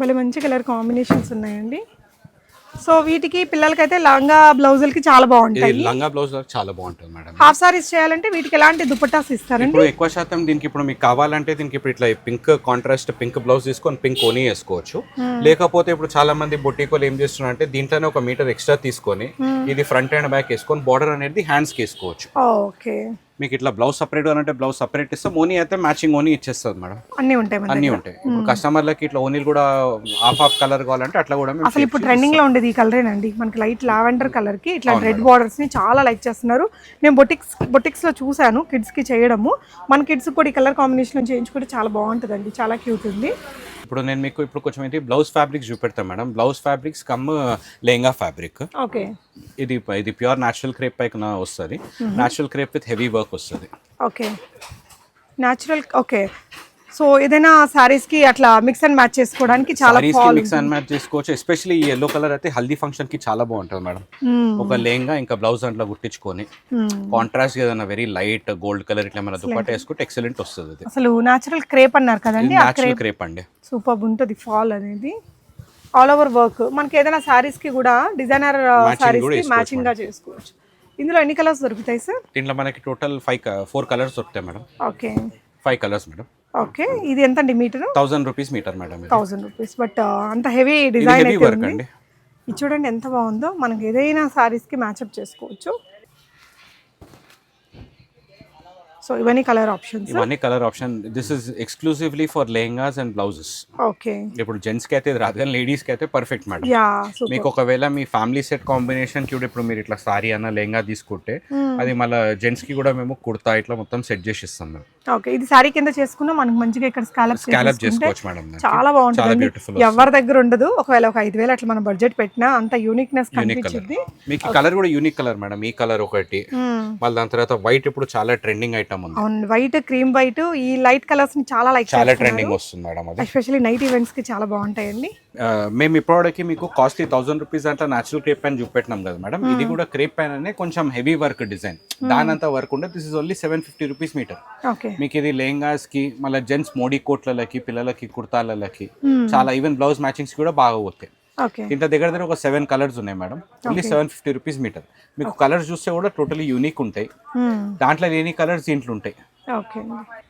Speaker 2: భలే మంచి కలర్ కాంబినేషన్స్ ఉన్నాయండి. సో వీటికి పిల్లలకైతే లంగా బ్లౌజులకి చాలా బాగుంటాయి.
Speaker 1: లంగా బ్లౌజ్ చాలా బాగుంటుంది మేడం.
Speaker 2: హాఫ్ సారీస్ చేయాలంటే వీటికి ఎలాంటి దుపట్టాస్ ఇస్తారండి?
Speaker 1: ఇప్పుడు ఎక్కువ శాతం దీనికి ఇప్పుడు మీకు కావాలంటే దీనికి ఇప్పుడు ఇట్లా పింక్ కాంట్రాస్ట్ పింక్ బ్లౌజ్ తీసుకొని పింక్ ఓనీ వేసుకోవచ్చు. లేకపోతే ఇప్పుడు చాలా మంది బొట్టికోలు ఏం చేస్తున్నారు అంటే దీంట్లోనే ఒక మీటర్ ఎక్స్ట్రా తీసుకొని ఇది ఫ్రంట్ అండ్ బ్యాక్ వేసుకొని బార్డర్ అనేది హ్యాండ్స్కి వేసుకోవచ్చు.
Speaker 2: ఓకే.
Speaker 1: మీకు ఇట్లా బ్లౌజ్ సపరేట్ అంటే బ్లౌజ్ సపరేట్ ఇస్తాం ఓనీ అయితే మ్యాచింగ్ ఓనీ ఇచ్చేస్తుంది మేడం.
Speaker 2: అన్నీ ఉంటాయి
Speaker 1: అన్నీ. ఉంటాయి. ఇప్పుడు కస్టమర్లకి ఇట్లా ఓనీలు కూడా హాఫ్ హాఫ్ కలర్ కావాలంటే అట్లా కూడా మేము
Speaker 2: అసలు ఇప్పుడు ట్రెండింగ్లో ఉండేది ఈ కలరేనండి మనకి లైట్ లావెండర్ కలర్కి ఇట్లా రెడ్ బార్డర్స్ని చాలా లైక్ చేస్తున్నారు. నేను బొటిక్స్ బొటిక్స్లో చూసాను కిడ్స్కి చేయడము. మన కిడ్స్ కూడా ఈ కలర్ కాంబినేషన్ చేయించుకుంటే చాలా బాగుంటుందండి. చాలా క్యూట్ ఉంది.
Speaker 1: ఇప్పుడు నేను మీకు ఇప్పుడు కొంచెం ఇది బ్లౌజ్ ఫ్యాబ్రిక్స్ చూపెడతాను madam. Blouse fabrics cum lehenga fabric
Speaker 2: okay.
Speaker 1: ఇది ఇది ప్యూర్ న్యాచురల్ క్రేప్ పైన వస్తుంది. Natural crepe with heavy work వస్తుంది.
Speaker 2: ఓకే. Natural okay. సో ఏదైనా సారీస్కి అట్లా మిక్స్ అండ్ మ్యాచ్ చేసుకోవడానికి చాలా
Speaker 1: మిక్స్ అండ్ మ్యాచ్ చేసుకోవచ్చు. ఎస్పెషల్లీ ఈ ఎల్లో కలర్ అయితే హల్దీ ఫంక్షన్కి చాలా బాగుంటుంది మేడం ఒక లెహంగా ఇంకా బ్లౌజ్ అట్లా కుట్టించుకొని కాంట్రాస్ట్ ఏదైనా వెరీ లైట్ గోల్డ్ కలర్ ఇట్లా మన దుపట్ట వేసుకుంటే ఎక్సలెంట్ వస్తుంది ఇది
Speaker 2: అసలు న్యాచురల్ క్రేప్ అన్నారు కదండి ఆ
Speaker 1: న్యాచురల్
Speaker 2: క్రేప్
Speaker 1: అండి.
Speaker 2: సూపర్ ఉంటుంది ఫాల్ అనేది. ఆల్ ఓవర్ వర్క్ మనకి ఏదైనా సారీస్కి కూడా డిజైనర్ సారీస్కి మ్యాచింగ్గా చేసుకోవచ్చు. ఇందులో ఎన్ని కలర్స్ దొరుకుతాయి సార్
Speaker 1: దీంట్లో మనకి టోటల్ ఫైవ్ ఫోర్ కలర్స్ దొరుకుతాయి madam
Speaker 2: okay
Speaker 1: five colours madam
Speaker 2: okay ఇది ఎంత అండి metre?
Speaker 1: Thousand rupees metre madam
Speaker 2: thousand rupees but అంత హెవీ డిజైన్ అయితే
Speaker 1: వర్క్
Speaker 2: ఉంది.
Speaker 1: అండి.
Speaker 2: ఇది చూడండి ఎంత బాగుందో. మనకి ఏదైనా సారీస్కి మ్యాచ్అప్ చేసుకోవచ్చు. సో ఇవన్నీ కలర్ ఆప్షన్స్
Speaker 1: ఇవన్నీ colour option this is exclusively for lehengas and blouses
Speaker 2: okay
Speaker 1: ఇప్పుడు జెంట్స్కి అయితే రాదు కానీ లేడీస్కి అయితే పర్ఫెక్ట్ మేడం మీకు ఒకవేళ మీ ఫ్యామిలీ సెట్ కాంబినేషన్కి ఇప్పుడు మీరు ఇట్లా సారీ అన్న లెహంగా తీసుకుంటే అది మళ్ళీ జెంట్స్కి కూడా మేము కుర్తా ఇట్లా మొత్తం సెట్ చేసి ఇస్తాం మేము
Speaker 2: ఓకే ఇది సారీ కింద చేసుకున్నా. మనకి మంచిగా ఇక్కడ స్కాలప్
Speaker 1: స్కాలప్ చేసుకోవచ్చు మేడం.
Speaker 2: చాలా బాగుంటుంది. ఎవరి దగ్గర ఉండదు. ఒకవేళ ఒక ఐదు వేలు అట్లా మనం బడ్జెట్ పెట్టినా అంత యూనిక్నెస్ కనిపించింది
Speaker 1: మీకు కలర్ కూడా యూనిక్ కలర్ మేడం ఈ కలర్ ఒకటి. మళ్ళీ దాని తర్వాత వైట్ ఇప్పుడు చాలా ట్రెండింగ్ ఐటమ్ ఉంది.
Speaker 2: అవును వైట్ క్రీమ్ వైట్ ఈ లైట్ కలర్స్ని చాలా లైక్
Speaker 1: చాలా ట్రెండింగ్ వస్తుంది మేడం అది.
Speaker 2: ఎస్పెషల్లీ నైట్ ఈవెంట్స్కి చాలా బాగుంటాయండి.
Speaker 1: మేము ఇప్పటికి మీకు కాస్ట్లీ థౌసండ్ రూపీస్ అంటే న్యాచురల్ క్రేప్ పైన చూపెట్టినాం కదా మేడం ఇది కూడా క్రేప్ పైన కొంచెం హెవీ వర్క్ డిజైన్ దానంత వర్క్ ఉండే this is only seven fifty rupees metre
Speaker 2: okay
Speaker 1: మీకు ఇది లెహంగాస్కి మళ్ళీ జెంట్స్ మోడీ కోట్లకి పిల్లలకి కుర్తాలకి చాలా ఈవెన్ బ్లౌజ్ మ్యాచింగ్స్ కూడా బాగా పోతాయి ఇంత దగ్గర దగ్గర ఒక సెవెన్ కలర్స్ ఉన్నాయి madam. Only seven fifty rupees metre మీకు కలర్స్ చూస్తే కూడా టోటలీ యూనిక్ ఉంటాయి. దాంట్లో లేని కలర్స్ దీంట్లో ఉంటాయి.
Speaker 2: ఓకే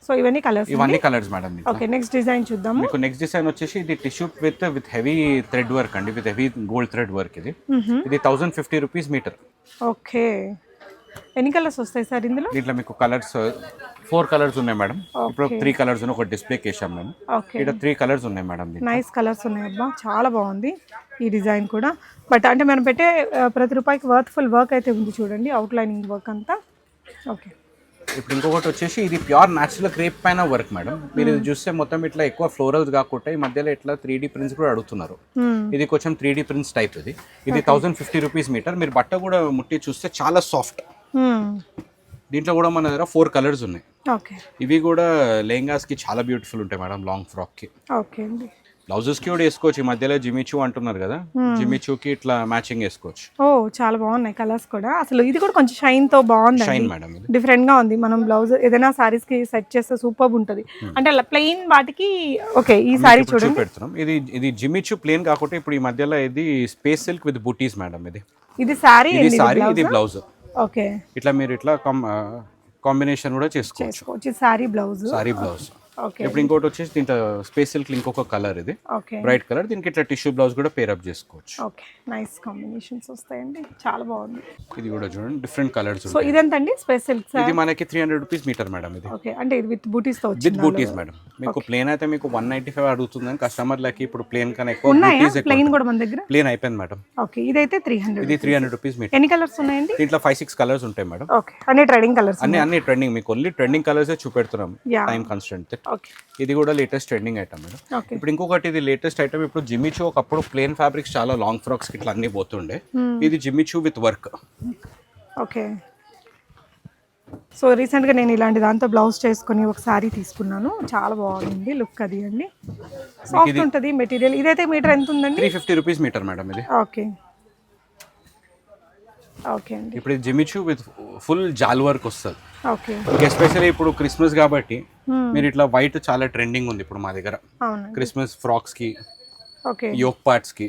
Speaker 2: సో ఇవన్నీ కలర్స్
Speaker 1: ఇవన్నీ colours madam.
Speaker 2: Okay next design చూద్దాము.
Speaker 1: మీకు నెక్స్ట్ డిజైన్ వచ్చేసి ఇది tissue with with heavy thread work అండి. With heavy gold thread work ఇది. ఇది thousand fifty rupees metre
Speaker 2: okay ఎన్ని కలర్స్ వస్తాయి సార్ ఇందులో?
Speaker 1: దీంట్లో మీకు కలర్స్ ఫోర్ కలర్స్ ఉన్నాయి మేడం. ఇప్పుడు త్రీ కలర్స్ ఒక డిస్ప్లేకి వేసాం మేము. ఇక్కడ త్రీ కలర్స్ ఉన్నాయి మేడం.
Speaker 2: నైస్ కలర్స్ ఉన్నాయి అబ్బా. చాలా బాగుంది ఈ డిజైన్ కూడా. బట్ అంటే మనం పెట్టే ప్రతి రూపాయికి వర్త్ఫుల్ వర్క్ అయితే ఉంది చూడండి అవుట్ లైనింగ్ వర్క్ అంతా. ఓకే.
Speaker 1: ఇప్పుడు ఇంకొకటి వచ్చేసి ఇది ప్యూర్ న్యాచురల్ క్రేప్ పైన వర్క్ మేడం. మీరు ఇది చూస్తే మొత్తం ఇట్లా ఎక్కువ ఫ్లోరల్స్ కాకుండా ఈ మధ్యలో ఇట్లా త్రీ డీ ప్రింట్స్ కూడా అడుగుతున్నారు. ఇది కొంచెం త్రీ డీ ప్రింట్స్ టైప్ ఇది. ఇది థౌసండ్ ఫిఫ్టీ రూపీస్ మీటర్ మీరు బట్ట కూడా ముట్టి చూస్తే చాలా సాఫ్ట్ దీంట్లో కూడా మన దగ్గర ఫోర్ కలర్స్ ఉన్నాయి.
Speaker 2: ఓకే
Speaker 1: ఇవి కూడా లెహంగాస్కి చాలా బ్యూటిఫుల్ ఉంటాయి మేడం లాంగ్ ఫ్రాక్కి
Speaker 2: ఓకే అండి.
Speaker 1: బ్లౌజెస్కి కూడా వేసుకోవచ్చు. ఈ మధ్యలో జిమిచూ అంటున్నారు కదా. జిమిచూకి ఇట్లా మ్యాచింగ్ వేసుకోవచ్చు.
Speaker 2: ఓ చాలా బాగున్నాయి కలర్స్ కూడా. అసలు ఇది కూడా కొంచెం షైన్తో బాగుంది
Speaker 1: షైన్ మేడం ఇది.
Speaker 2: డిఫరెంట్గా ఉంది. మనం బ్లౌజ్ ఏదైనా సారీస్కి సెట్ చేస్తే సూపర్ ఉంటుంది. అంటే అలా ప్లెయిన్ వాటికి ఓకే ఈ సారీ చూడండి
Speaker 1: చూపెడుతున్నాం. ఇది ఇది జిమిచూ ప్లేన్ కాకుండా ఇప్పుడు ఈ మధ్యలో ఇది space silk with bootis madam ఇది.
Speaker 2: ఇది సారీ
Speaker 1: ఇది సారీ ఇది బ్లౌజ్
Speaker 2: ఓకే.
Speaker 1: ఇట్లా మీరు ఇట్లా కాంబినేషన్ కూడా చేసుకోవచ్చు.
Speaker 2: సారీ బ్లౌజ్.
Speaker 1: సారీ బ్లౌజ్. ఇప్పుడు ఇంకోటి వచ్చేసి దీంట్లో స్పేస్ సిల్క్ ఇంకొక కలర్ ఇది. బ్రైట్ కలర్ దీనికి ఇట్లా టిష్యూ బ్లౌజ్ కూడా పేరప్ చేసుకోవచ్చు.
Speaker 2: ఓకే. నైస్ కాంబినేషన్స్ వస్తాయండి. చాలా బాగుంది.
Speaker 1: ఇది కూడా చూడండి డిఫరెంట్ కలర్స్
Speaker 2: సో ఇదెంతండి? స్పేస్ సిల్క్
Speaker 1: ఇది మనకి three hundred rupees metre madam ఇది.
Speaker 2: ఓకే. అంటే ఇది విత్ బూటీస్తో
Speaker 1: విత్ బూటీస్ మేడం మీకు ప్లేన్ అయితే మీకు వన్ నైన్టీ ఫైవ్ అడుగుతుందని కస్టమర్లకి ఇప్పుడు ప్లేన్ కన్నా ఎక్కువ బూటీస్
Speaker 2: ప్లెయిన్ కూడా మన దగ్గర?
Speaker 1: ప్లేన్ అయిపోయింది మేడం
Speaker 2: ఓకే. ఇదైతే త్రీ హండ్రెడ్
Speaker 1: ఇది త్రీ హండ్రెడ్ రూపీస్ మీటర్
Speaker 2: ఎన్ని కలర్స్ ఉన్నాయండి?
Speaker 1: దీంట్లో ఫైవ్ సిక్స్ కలర్స్ ఉంటాయి మేడం
Speaker 2: ఓకే. అన్ని ట్రెడింగ్ కలర్స్
Speaker 1: అన్ని అన్ని ట్రెండింగ్ మీకు ఓన్లీ ట్రెండింగ్ కలర్స్ చూపెడుతున్నాం. టైం కన్స్టెంట్ ఇది కూడా లేటెస్ట్ ట్రెండింగ్ ఐటమ్ మేడం. ఇప్పుడు ఇంకొకటి ఇది లేటెస్ట్ ఐటమ్ ఇప్పుడు జిమ్మిచూ ఒకప్పుడు ప్లేన్ ఫ్యాబ్రిక్స్ చాలా లాంగ్ ఫ్రాక్స్ ఇట్లా అన్ని పోతుండే. ఇది Jimmy Choo with work
Speaker 2: okay so రీసెంట్గా నేను ఇలాంటి దాంతో బ్లౌజ్ చేసుకొని ఒక శారీ తీసుకున్నాను. చాలా బాగుంది లుక్ అది అండి. సాఫ్ట్ ఉంటుంది మెటీరియల్ ఇదైతే మీటర్ ఎంత ఉందండి?
Speaker 1: Three fifty rupees metre madam ఇది.
Speaker 2: ఓకే ఓకే అండి.
Speaker 1: ఇప్పుడు Jimmy Choo with full jaal work వస్తుంది.
Speaker 2: ఓకే
Speaker 1: ఎస్పెషల్లీ ఇప్పుడు క్రిస్మస్ కాబట్టి మీరు ఇట్లా వైట్ చాలా ట్రెండింగ్ ఉంది ఇప్పుడు మా దగ్గర. క్రిస్మస్ ఫ్రాక్స్కి
Speaker 2: ఓకే
Speaker 1: యోక్ పార్ట్స్కి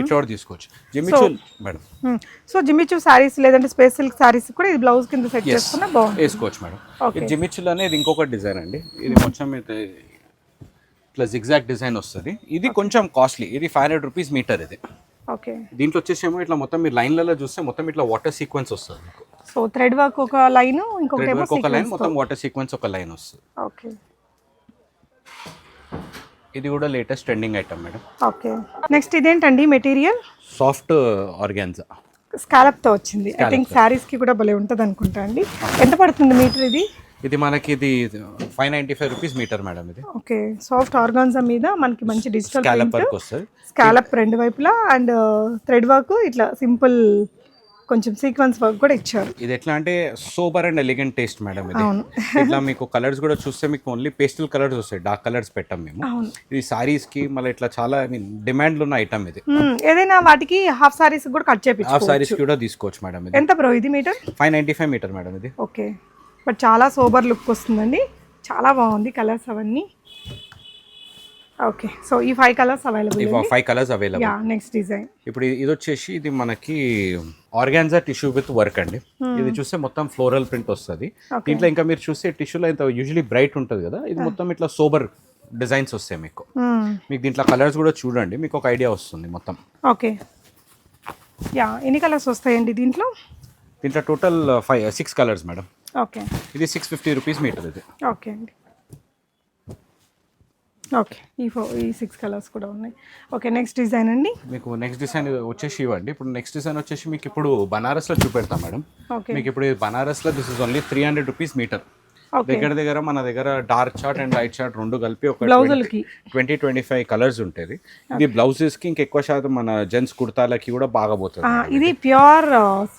Speaker 1: ఇట్లా కూడా తీసుకోవచ్చు. Jimmy Choo madam.
Speaker 2: So Jimmy Choo saris లేదంటే స్పేస్ సిల్క్ శారీస్ కూడా ఇది బ్లౌజ్ కింద సెట్ చేసుకున్నా బాగుంది
Speaker 1: వేసుకోవచ్చు మేడం. ఇది జిమిచులో అనేది ఇంకొక డిజైన్ అండి. ఇది ఇది ఇట్లా జిగ్జాక్ డిజైన్ వస్తుంది. ఇది కొంచెం కాస్ట్లీ ఇది ఫైవ్ హండ్రెడ్ రూపీస్ మీటర్ ఇది.
Speaker 2: ఓకే
Speaker 1: దీంట్లో వచ్చేసేమో ఇట్లా మొత్తం మీరు లైన్లలో చూస్తే మొత్తం ఇట్లా వాటర్ సీక్వెన్స్ వస్తుంది.
Speaker 2: సో థ్రెడ్ వర్క్ ఒక లైన్ ఇంకొకటి ఏమో
Speaker 1: ఒక లైన్
Speaker 2: సీక్వెన్స్
Speaker 1: మొత్తం వాటర్ సీక్వెన్స్ ఒక లైన్ వస్తుంది.
Speaker 2: ఓకే
Speaker 1: ఇది కూడా latest trending item madam
Speaker 2: okay next ఇదేంటండి మెటీరియల్
Speaker 1: సాఫ్ట్ ఆర్గాన్జా
Speaker 2: స్కాలప్తో వచ్చింది. ఐ థింక్ శారీస్కి కూడా భలే ఉంటుంది అనుకుంటా అండి. ఎంత పడుతుంది మీటర్ ఇది?
Speaker 1: ఇది మనకి ఇది five ninety five rupees metre madam ఇది.
Speaker 2: ఓకే సాఫ్ట్ ఆర్గాన్జా మీద మనకి మంచి డిజిటల్
Speaker 1: స్కాలప్
Speaker 2: ప్రింట్
Speaker 1: వర్క్ వస్తుంది.
Speaker 2: స్కాలప్ రెండు వైపులా అండ్ థ్రెడ్ వర్క్ ఇట్లా సింపుల్ కొంచెం సీక్వెన్స్ వర్క్ కూడా ఇచ్చారు.
Speaker 1: ఇది ఎట్లా అంటే super and elegant taste madam ఇది. ఇట్లా మీకు కలర్స్ కూడా చూస్తే మీకు ఓన్లీ పేస్టల్ కలర్స్ వస్తాయి. డార్క్ కలర్స్ పెట్టాం మేము. ఇది సారీస్కి మళ్ళీ ఇట్లా చాలా డిమాండ్ ఉన్న ఐటమ్ ఇది.
Speaker 2: ఏదైనా వాటికి హాఫ్ సారీస్ కూడా కట్
Speaker 1: హాఫ్
Speaker 2: చేపించు
Speaker 1: సారీస్ కూడా తీసుకోవచ్చు మేడం ఇది.
Speaker 2: ఎంత బ్రో ఇది metre
Speaker 1: five ninety five metre madam ఇది.
Speaker 2: ఓకే బట్ చాలా సోబర్ లుక్ వస్తుందండి. చాలా బాగుంది కలర్స్ అవన్నీ. ఓకే సో ఈ five colours available
Speaker 1: five colours available
Speaker 2: yeah next design
Speaker 1: ఇప్పుడు ఇది వచ్చేసి ఇది మనకి ఆర్గాన్జా టిష్యూ విత్ వర్క్ అండి. ఇది చూస్తే మొత్తం ఫ్లోరల్ ప్రింట్ వస్తుంది. దీంట్లో ఇంకా మీరు చూస్తే టిష్యూలో ఇంత యూజువలీ బ్రైట్ ఉంటుంది కదా? ఇది మొత్తం ఇట్లా సోబర్ డిజైన్స్ వస్తాయి మీకు. మీకు దీంట్లో కలర్స్ కూడా చూడండి మీకు ఒక ఐడియా వస్తుంది మొత్తం.
Speaker 2: ఓకే యా ఎన్ని కలర్స్ వస్తాయండి దీంట్లో?
Speaker 1: దీంట్లో total five six colours madam
Speaker 2: okay
Speaker 1: ఇది సిక్స్ ఫిఫ్టీ రూపీస్ మీటర్ ఇది.
Speaker 2: ఓకే అండి ఓకే. ఈ ఫో ఈ సిక్స్ కలర్స్ కూడా ఉన్నాయి. ఓకే నెక్స్ట్ డిజైన్ అండి?
Speaker 1: మీకు నెక్స్ట్ డిజైన్ వచ్చేసి ఇవ్వండి. ఇప్పుడు నెక్స్ట్ డిజైన్ వచ్చేసి మీకు ఇప్పుడు బనారస్లో చూపెడతాం మేడం.
Speaker 2: ఓకే.
Speaker 1: మీకు ఇప్పుడు బనారస్లో this is only three hundred rupees metre దగ్గర దగ్గర మన దగ్గర dark chart and light chart రెండు కలిపి ఒక
Speaker 2: బ్లౌజులకి
Speaker 1: ట్వంటీ ట్వంటీ ఫైవ్ కలర్స్ ఉంటుంది. ఇది బ్లౌజెస్కి ఇంకెక్కువ శాతం మన జెంట్స్ కుర్తాలకి కూడా బాగా పోతుంది.
Speaker 2: ఇది ప్యూర్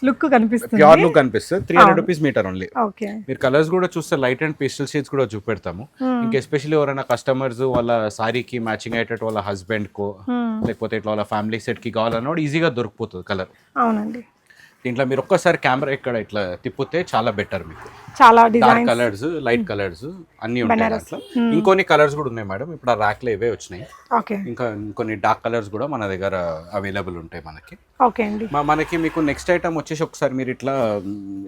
Speaker 2: లుక్ కనిపిస్తుంది.
Speaker 1: ప్యూర్ లుక్ కనిపిస్తుంది. Three hundred rupees metre only
Speaker 2: okay.
Speaker 1: మీరు కలర్స్ కూడా చూస్తే లైట్ అండ్ పేస్టల్ షేడ్స్ కూడా చూపెడతాము. ఇంకా ఎస్పెషల్లీ ఎవరైనా కస్టమర్స్ వాళ్ళ సారీకి మ్యాచింగ్ అయ్యేటట్టు వాళ్ళ హస్బెండ్ కో లేకపోతే ఇట్లా వాళ్ళ ఫ్యామిలీ సెట్కి కావాలన్నా ఈజీగా దొరికిపోతుంది కలర్
Speaker 2: అవునండి.
Speaker 1: దీంట్లో మీరు ఒక్కసారి కెమెరా ఇక్కడ ఇట్లా తిప్పితే చాలా బెటర్ మీకు.
Speaker 2: చాలా
Speaker 1: డార్క్ కలర్స్ లైట్ కలర్స్ అన్ని ఉంటాయి దాంట్లో. ఇంకొన్ని కలర్స్ కూడా ఉన్నాయి మేడం. ఇప్పుడు ఆ ర్యాక్లో ఇవే వచ్చినాయి.
Speaker 2: ఓకే
Speaker 1: ఇంకా కొన్ని డార్క్ కలర్స్ కూడా మన దగ్గర అవైలబుల్ ఉంటాయి మనకి.
Speaker 2: ఓకే అండి.
Speaker 1: మనకి మీకు నెక్స్ట్ ఐటమ్ వచ్చేసి ఒకసారి మీరు ఇట్లా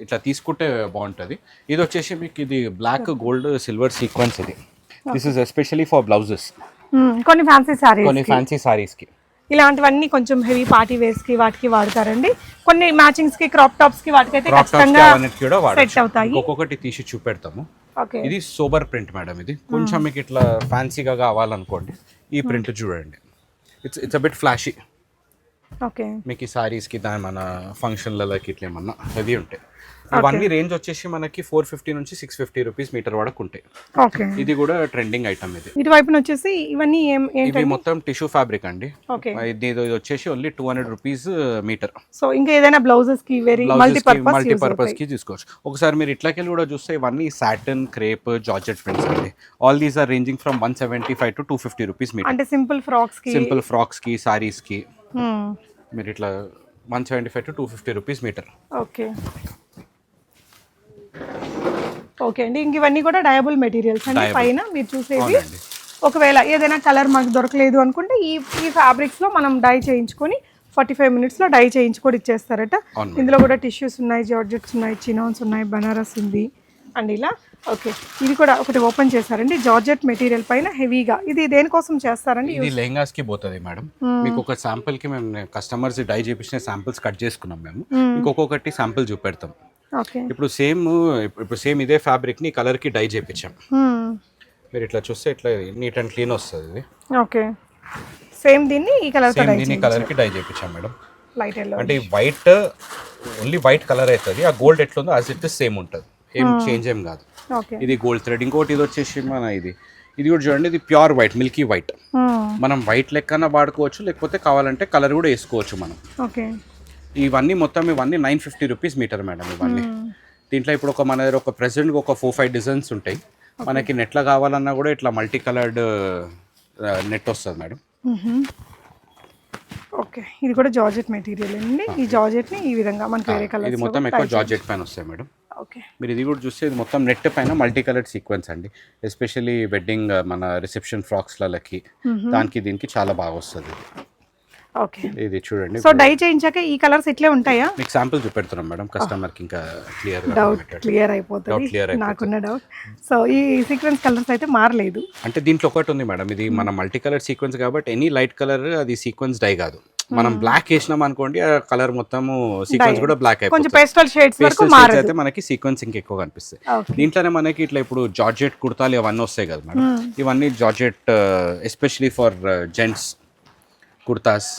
Speaker 1: ఇట్లా తీసుకుంటే బాగుంటుంది. ఇది వచ్చేసి మీకు ఇది బ్లాక్ గోల్డ్ సిల్వర్ సీక్వెన్స్ ఇది. This is especially for blouses.
Speaker 2: కొన్ని ఫ్యాన్సీ శారీస్
Speaker 1: కొన్ని ఫ్యాన్సీ సారీస్కి.
Speaker 2: ఇలాంటివన్నీ కొంచెం హెవీ పార్టీ వేర్స్కి వాటికి వాడతారండి. కొన్ని మ్యాచింగ్స్కి క్రాప్ టాప్స్కి వాటికైతే ఖచ్చితంగా సెట్ అవుతాయి.
Speaker 1: ఒక్కొక్కటి తీసి చూపెడతాము.
Speaker 2: ఓకే.
Speaker 1: ఇది సోబర్ ప్రింట్ మేడం ఇది. కొంచెం మీకు ఇట్లా ఫ్యాన్సీగా కావాలనుకోండి ఈ ప్రింట్ చూడండి. It's it's a bit flashy
Speaker 2: okay.
Speaker 1: మీకు ఈ సారీస్కి దాని మన ఫంక్షన్లకి ఇట్లా ఏమన్నా హెవీ ఉంటాయి ఇవన్నీ రేంజ్ వచ్చేసి మనకి ఫోర్ ఫిఫ్టీ నుంచి సిక్స్ ఫిఫ్టీ రూపీస్ మీటర్ వరకు ఉంటాయి.
Speaker 2: ఓకే
Speaker 1: ఇది కూడా ట్రెండింగ్ ఐటమ్ ఇది.
Speaker 2: ఇటువైపున వచ్చేసి ఇవన్నీ
Speaker 1: ఇవి మొత్తం టిష్యూ ఫ్యాబ్రిక్ అండి.
Speaker 2: ఓకే
Speaker 1: ఇది ఇది వచ్చేసి only two hundred rupees metre
Speaker 2: so ఇంకా ఏదైనా బ్లౌజెస్కి వెరీ మల్టీ పర్పస్
Speaker 1: మల్టీపర్పస్కి తీసుకోవచ్చు. ఒకసారి మీరు ఇట్లాకెళ్ళి కూడా చూస్తే ఇవన్నీ సాటన్ క్రేప్ జార్జెట్ ప్రింట్స్ అండి. All these are ranging from one seventy five to two fifty rupees metre
Speaker 2: అంటే సింపుల్ ఫ్రాక్స్కి
Speaker 1: సింపుల్ ఫ్రాక్స్కి సారీస్కి.
Speaker 2: మ్మ్.
Speaker 1: మీరు ఇట్లా one seventy five to two fifty rupees metre
Speaker 2: okay okay అండి. ఇంక ఇవన్నీ కూడా డయబుల్ మెటీరియల్స్ అండి. పైన మీరు
Speaker 1: అవునండి.
Speaker 2: ఒకవేళ ఏదైనా కలర్ మాకు దొరకలేదు అనుకుంటే ఈ ఈ ఫ్యాబ్రిక్స్లో మనం డై చేయించుకొని ఫార్టీ ఫైవ్ మినిట్స్లో డై చేయించి కూడా ఇచ్చేస్తారట. ఇందులో కూడా టిష్యూస్ ఉన్నాయి జార్జెట్స్ ఉన్నాయి చినాన్స్ ఉన్నాయి బనారస్ ఉంది అండ్ ఇలా. ఓకే. ఇది కూడా ఒకటి ఓపెన్ చేశారండి. జార్జెట్ మెటీరియల్ పైన హెవీగా. ఇది దేనికోసం చేస్తారండి?
Speaker 1: ఇది లెహంగాస్కి పోతుంది మేడం. మీకు ఒక శాంపుల్కి మేము కస్టమర్స్ డై చేపించిన శాంపిల్స్ కట్ చేసుకున్నాం మేము. మీకు ఒక్కొక్కటి శాంపిల్ చూపెడతాం. ఇప్పుడు సేమ్ ఇప్పుడు సేమ్ ఇదే ఫ్యాబ్రిక్ని కలర్కి డై చేపించాం. మీరు ఇట్లా చూస్తే ఇట్లా నీట్ అండ్ క్లీన్ వస్తుంది ఇది.
Speaker 2: ఓకే. సేమ్ దీన్ని ఈ కలర్
Speaker 1: సేమ్ దీన్ని కలర్కి డై చేపించాం మేడం.
Speaker 2: లైట్ ఎల్లో
Speaker 1: అంటే వైట్ ఓన్లీ వైట్ కలర్ అవుతుంది ఆ గోల్డ్ ఎట్లుందో యాజ్ ఇట్ సేమ్ ఉంటుంది. ఏం చేంజ్ ఏం కాదు.
Speaker 2: ఓకే.
Speaker 1: ఇది గోల్డ్ థ్రెడ్ ఇంకోటి ఇది వచ్చేసి మన ఇది. ఇది కూడా చూడండి ఇది ప్యూర్ వైట్ మిల్కీ వైట్ మనం వైట్ లెక్కన వాడుకోవచ్చు లేకపోతే కావాలంటే కలర్ కూడా వేసుకోవచ్చు మనం.
Speaker 2: ఓకే.
Speaker 1: ఇవన్నీ మొత్తం ఇవన్నీ nine fifty rupees metre madam ఇవన్నీ. దీంట్లో ఇప్పుడు ఒక మన దగ్గర ఒక ప్రెసెంట్ ఒక ఫోర్ ఫైవ్ డిజైన్స్ ఉంటాయి. మనకి నెట్లో కావాలన్నా కూడా ఇట్లా మల్టీ కలర్డ్ నెట్ వస్తుంది మేడం.
Speaker 2: ఓకే. ఇది కూడా జార్జెట్ మెటీరియల్ అండి. ఈ జార్జెట్ని ఈ విధంగా మనకి వేరే కలర్
Speaker 1: ఇది మొత్తం ఎక్కువ జార్జెట్ పైన వస్తాయి మేడం.
Speaker 2: ఓకే.
Speaker 1: మీరు ఇది కూడా చూస్తే ఇది మొత్తం నెట్ పైన మల్టీ కలర్డ్ సీక్వెన్స్ అండి. ఎస్పెషల్లీ వెడ్డింగ్ మన రిసెప్షన్ ఫ్రాక్స్లకి దానికి దీనికి చాలా బాగా వస్తుంది.
Speaker 2: ఓకే.
Speaker 1: ఇది చూడండి.
Speaker 2: సో డై చేయించాక ఈ కలర్స్ ఇట్లే ఉంటాయా?
Speaker 1: మీకు శాంపుల్ చూపెడుతున్నాం మేడం. కస్టమర్కి ఇంకా క్లియర్
Speaker 2: డౌట్ క్లియర్ అయిపోతుంది. నాకున్న డౌట్. సో ఈ సీక్వెన్స్ కలర్స్ అయితే మారలేదు.
Speaker 1: అంటే దీంట్లో ఒకటి ఉంది మేడం. ఇది మన మల్టీ కలర్ సీక్వెన్స్ కాబట్టి ఎనీ లైట్ కలర్ అది సీక్వెన్స్ డై కాదు. మనం బ్లాక్ వేసినాం అనుకోండి ఆ కలర్ మొత్తము సీక్వెన్స్ కూడా బ్లాక్
Speaker 2: కొంచెం
Speaker 1: అయిపోతుంది
Speaker 2: పేస్టల్ షేడ్స్
Speaker 1: అయితే మనకి సీక్వెన్స్ ఇంకెక్కువ కనిపిస్తాయి
Speaker 2: ఓకే.
Speaker 1: దీంట్లోనే మనకి ఇట్లా ఇప్పుడు జార్జెట్ కుర్తాలు ఇవన్నీ వస్తాయి కదా మేడం. ఇవన్నీ georgette especially for gents kurtas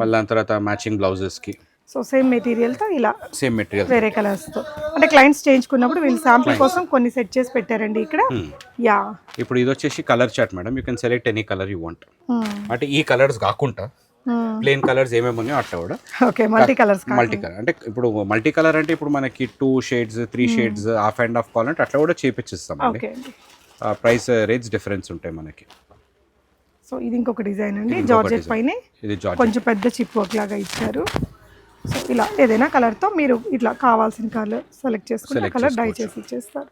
Speaker 1: మళ్ళీ దాని తర్వాత మ్యాచింగ్ బ్లౌజెస్కి
Speaker 2: సో సేమ్ మెటీరియల్తో ఇలా
Speaker 1: సేమ్ మెటీరియల్.
Speaker 2: వేరే కలర్స్తో అంటే క్లయింట్స్ చేయించుకున్నప్పుడు వీళ్ళు శాంపుల్ కోసం కొన్ని సెట్ చేసి పెట్టారండి ఇక్కడ. యా.
Speaker 1: ఇప్పుడు ఇది వచ్చేసి colour chart madam you can select any colour you want అంటే ఈ కలర్స్ కాకుండా ప్లేన్ కలర్స్ ఏమేమి ఉన్నాయో అట్లా కూడా.
Speaker 2: Okay multi colours
Speaker 1: multi colour అంటే ఇప్పుడు మల్టీ కలర్ అంటే ఇప్పుడు మనకి two shades three shades half and half కావాలంటే అట్లా కూడా చేపించిస్తాం అండి. ప్రైస్ రేట్స్ డిఫరెన్స్ ఉంటాయి మనకి.
Speaker 2: సో ఇది ఇంకొక డిజైన్ అండి. జార్జెట్. పైన కొంచెం పెద్ద చిప్ వర్క్ లాగా ఇచ్చారు. సో ఇలా ఏదైనా కలర్తో మీరు ఇట్లా కావాల్సిన కలర్ సెలెక్ట్ చేసుకుని కలర్ డై. చేసి ఇచ్చేస్తారు.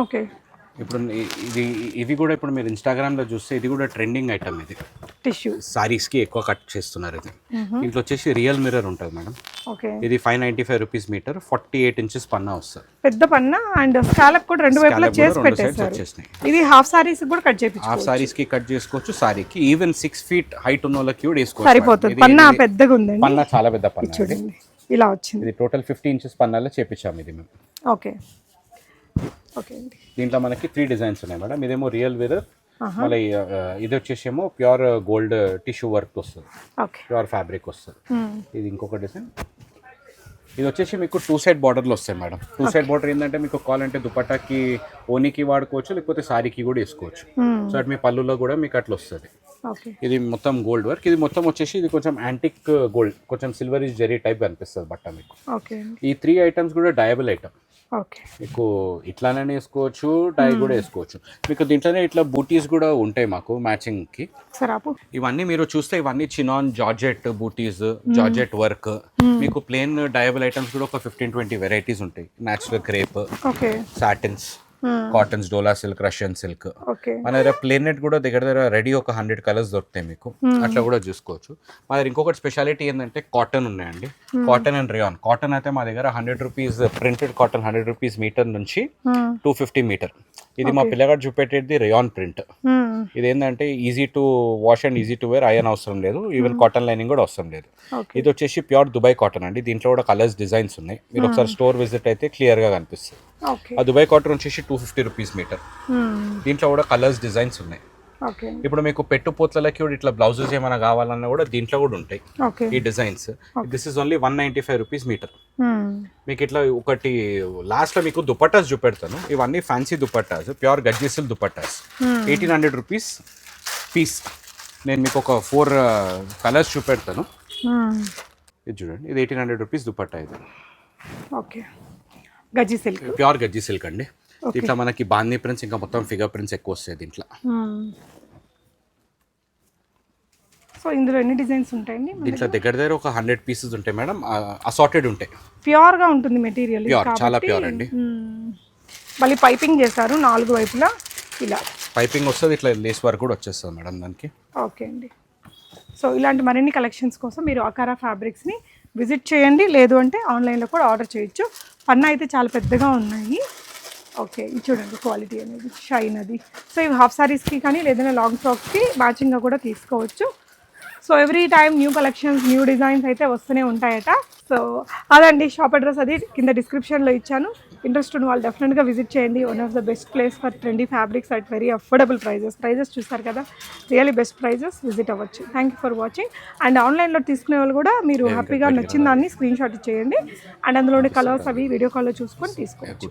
Speaker 2: ఓకే
Speaker 1: ఇప్పుడు ఇది ఇది కూడా ఇప్పుడు మీరు ఇన్స్టాగ్రామ్లో చూస్తే ఇది కూడా ట్రెండింగ్ ఐటమ్ ఇది.
Speaker 2: టిష్యూ
Speaker 1: సారీస్కి ఎక్కువ కట్ చేస్తున్నారు ఇది. ఇంట్లో వచ్చేసి రియల్ మిర్రర్ ఉంటుంది మేడం
Speaker 2: ఓకే.
Speaker 1: ఇది five ninety five rupees metre forty eight inches పన్నా వస్తుంది.
Speaker 2: పెద్ద పన్న అండ్ స్కాలప్ కూడా రెండు వైపులా చేసి
Speaker 1: వచ్చేసినాయి.
Speaker 2: ఇది హాఫ్ సారీస్ కూడా కట్ చేయించు
Speaker 1: హాఫ్ సారీస్కి కట్ చేసుకోవచ్చు సారీకి ఈవెన్ సిక్స్ ఫీట్ హైట్ ఉన్న వాళ్ళకి కూడా వేసుకోవచ్చు
Speaker 2: సరిపోతుంది. పన్న పెద్దగా ఉందండి.
Speaker 1: పన్నా చాలా పెద్ద పన్నా.
Speaker 2: చూడండి. ఇలా వచ్చింది.
Speaker 1: ఇది టోటల్ ఫిఫ్టీ ఇంచెస్ పన్నాలో చేపించాము ఇది మేము.
Speaker 2: ఓకే.
Speaker 1: దీంట్లో మనకి త్రీ డిజైన్స్ ఉన్నాయి మేడం. ఇదేమో రియల్ మిర్రర్ మళ్ళీ ఇది వచ్చేసేమో ప్యూర్ గోల్డ్ టిష్యూ వర్క్ వస్తుంది. ప్యూర్ ఫ్యాబ్రిక్ వస్తుంది. ఇది ఇంకొక డిజైన్ ఇది వచ్చేసి మీకు టూ సైడ్ బార్డర్లు వస్తాయి మేడం. టూ సైడ్ బార్డర్ ఏంటంటే మీకు కావాలంటే దుపట్టాకి ఓనికి వాడుకోవచ్చు లేకపోతే సారీకి కూడా వేసుకోవచ్చు. సో అటు మీ పళ్ళులో కూడా మీకు అట్లా వస్తుంది. ఇది మొత్తం గోల్డ్ వర్క్ ఇది మొత్తం వచ్చేసి ఇది కొంచెం యాంటిక్ గోల్డ్ కొంచెం సిల్వర్ ఇస్ జెరీ టైప్ అనిపిస్తుంది బట్ట మీకు. ఈ త్రీ ఐటమ్స్ కూడా డయబుల్ ఐటమ్ మీకు ఇట్లానే వేసుకోవచ్చు డై కూడా వేసుకోవచ్చు. మీకు దీంట్లోనే ఇట్లా బూటీస్ కూడా ఉంటాయి మాకు మ్యాచింగ్కి.
Speaker 2: సరే ఆపు.
Speaker 1: ఇవన్నీ మీరు చూస్తే ఇవన్నీ chinon georgette bootis georgette work. మీకు ప్లేన్ డయబుల్ ఐటమ్స్ కూడా ఒక ఫిఫ్టీన్ ట్వంటీ వెరైటీస్ ఉంటాయి. Natural crepe
Speaker 2: okay.
Speaker 1: Satins. Cottons dola silk Russian silk. మన దగ్గర ప్లేన్ నెట్ కూడా దగ్గర దగ్గర రెడీ ఒక హండ్రెడ్ కలర్స్ దొరుకుతాయి మీకు. అట్లా కూడా చూసుకోవచ్చు. మా దగ్గర ఇంకొకటి స్పెషాలిటీ ఏంటంటే కాటన్ ఉన్నాయండి. Cotton and rayon. కాటన్ అయితే మా దగ్గర hundred rupees printed cotton hundred rupees metre నుంచి టూ ఫిఫ్టీ మీటర్. ఇది మా పిల్లగాడు చూపెట్టేది రియాన్ ప్రింట్ ఇది ఏంటంటే easy to wash and easy to wear iron అవసరం లేదు. ఈవెన్ కాటన్ లైనింగ్ కూడా అవసరం లేదు. ఇది వచ్చేసి ప్యూర్ దుబాయ్ కాటన్ అండి. దీంట్లో కూడా కలర్స్ డిజైన్స్ ఉన్నాయి. మీరు ఒకసారి స్టోర్ విజిట్ అయితే క్లియర్గా కనిపిస్తుంది. ఆ దుబాయ్ కాటన్ వచ్చేసి టూ ఫిఫ్టీ రూపీస్ మీటర్ దీంట్లో కూడా కలర్స్ డిజైన్స్ ఉన్నాయి. ఇప్పుడు మీకు పెట్టు పోట్లకి కూడా ఇట్లా బ్లౌజెస్ ఏమైనా కావాలన్నా కూడా దీంట్లో కూడా ఉంటాయి ఈ designs. This is only one ninety five rupees metre మీకు ఇట్లా ఒకటి లాస్ట్లో మీకు దుపట్టాస్ చూపెడతాను. ఇవన్నీ fancy dupattas pure గజ్జెసిల్ dupattas. Eighteen hundred rupees piece నేను మీకు ఒక ఫోర్ కలర్స్ చూపెడతాను. ఇది చూడండి ఇది ఎయిటీన్ హండ్రెడ్ రూపీస్ దుపట్టా ఇది.
Speaker 2: ఓకే. గజ్జి సిల్క్
Speaker 1: ప్యూర్ గజ్జి సిల్క్ అండి. ఇట్లా మనకి బాందీ ప్రింట్స్ ఇంకా మొత్తం ఫిగర్ ప్రింట్స్ ఎక్కువ వస్తాయి దీంట్లో.
Speaker 2: సో ఇందులో ఎన్ని డిజైన్స్ ఉంటాయండి
Speaker 1: దీంట్లో దగ్గర? దగ్గర ఒక హండ్రెడ్ పీసెస్ ఉంటాయి మేడం. అసార్టెడ్ ఉంటాయి.
Speaker 2: ప్యూర్గా ఉంటుంది మెటీరియల్
Speaker 1: ప్యూర్ చాలా ప్యూర్ అండి.
Speaker 2: మళ్ళీ పైపింగ్ చేశారు నాలుగు వైపులా ఇలా.
Speaker 1: పైపింగ్ వస్తుంది ఇట్లా లేస్ వర్క్ కూడా వచ్చేస్తుంది మేడం దానికి.
Speaker 2: ఓకే అండి. సో ఇలాంటి మరిన్ని కలెక్షన్స్ కోసం మీరు అకారా ఫ్యాబ్రిక్స్ని విజిట్ చేయండి. లేదు అంటే ఆన్లైన్లో కూడా ఆర్డర్ చేయొచ్చు. పన్న అయితే చాలా పెద్దగా ఉన్నాయి. ఓకే ఇది చూడండి క్వాలిటీ అనేది షైన్ అది. సో ఇవి హాఫ్ సారీస్కి కానీ లేదంటే లాంగ్ ఫ్రాక్స్కి మ్యాచింగ్గా కూడా తీసుకోవచ్చు. So every time new collections new designs అయితే వస్తూనే ఉంటాయట. సో అదండి షాప్ అడ్రస్ అది కింద డిస్క్రిప్షన్లో ఇచ్చాను. ఇంట్రెస్ట్ ఉన్న వాళ్ళు డెఫినెట్గా విజిట్ చేయండి. One of the best place for trendy fabrics at very affordable prices prices చూస్తారు కదా? రియల్లీ బెస్ట్ ప్రైజెస్ విజిట్ అవ్వచ్చు. Thank you for watching and ఆన్లైన్లో తీసుకునే వాళ్ళు కూడా మీరు హ్యాపీగా నచ్చిన దాన్ని స్క్రీన్ షాట్ ఇచ్చేయండి. అండ్ అందులోని కలర్స్ అవి వీడియో కాల్లో చూసుకొని తీసుకోవచ్చు.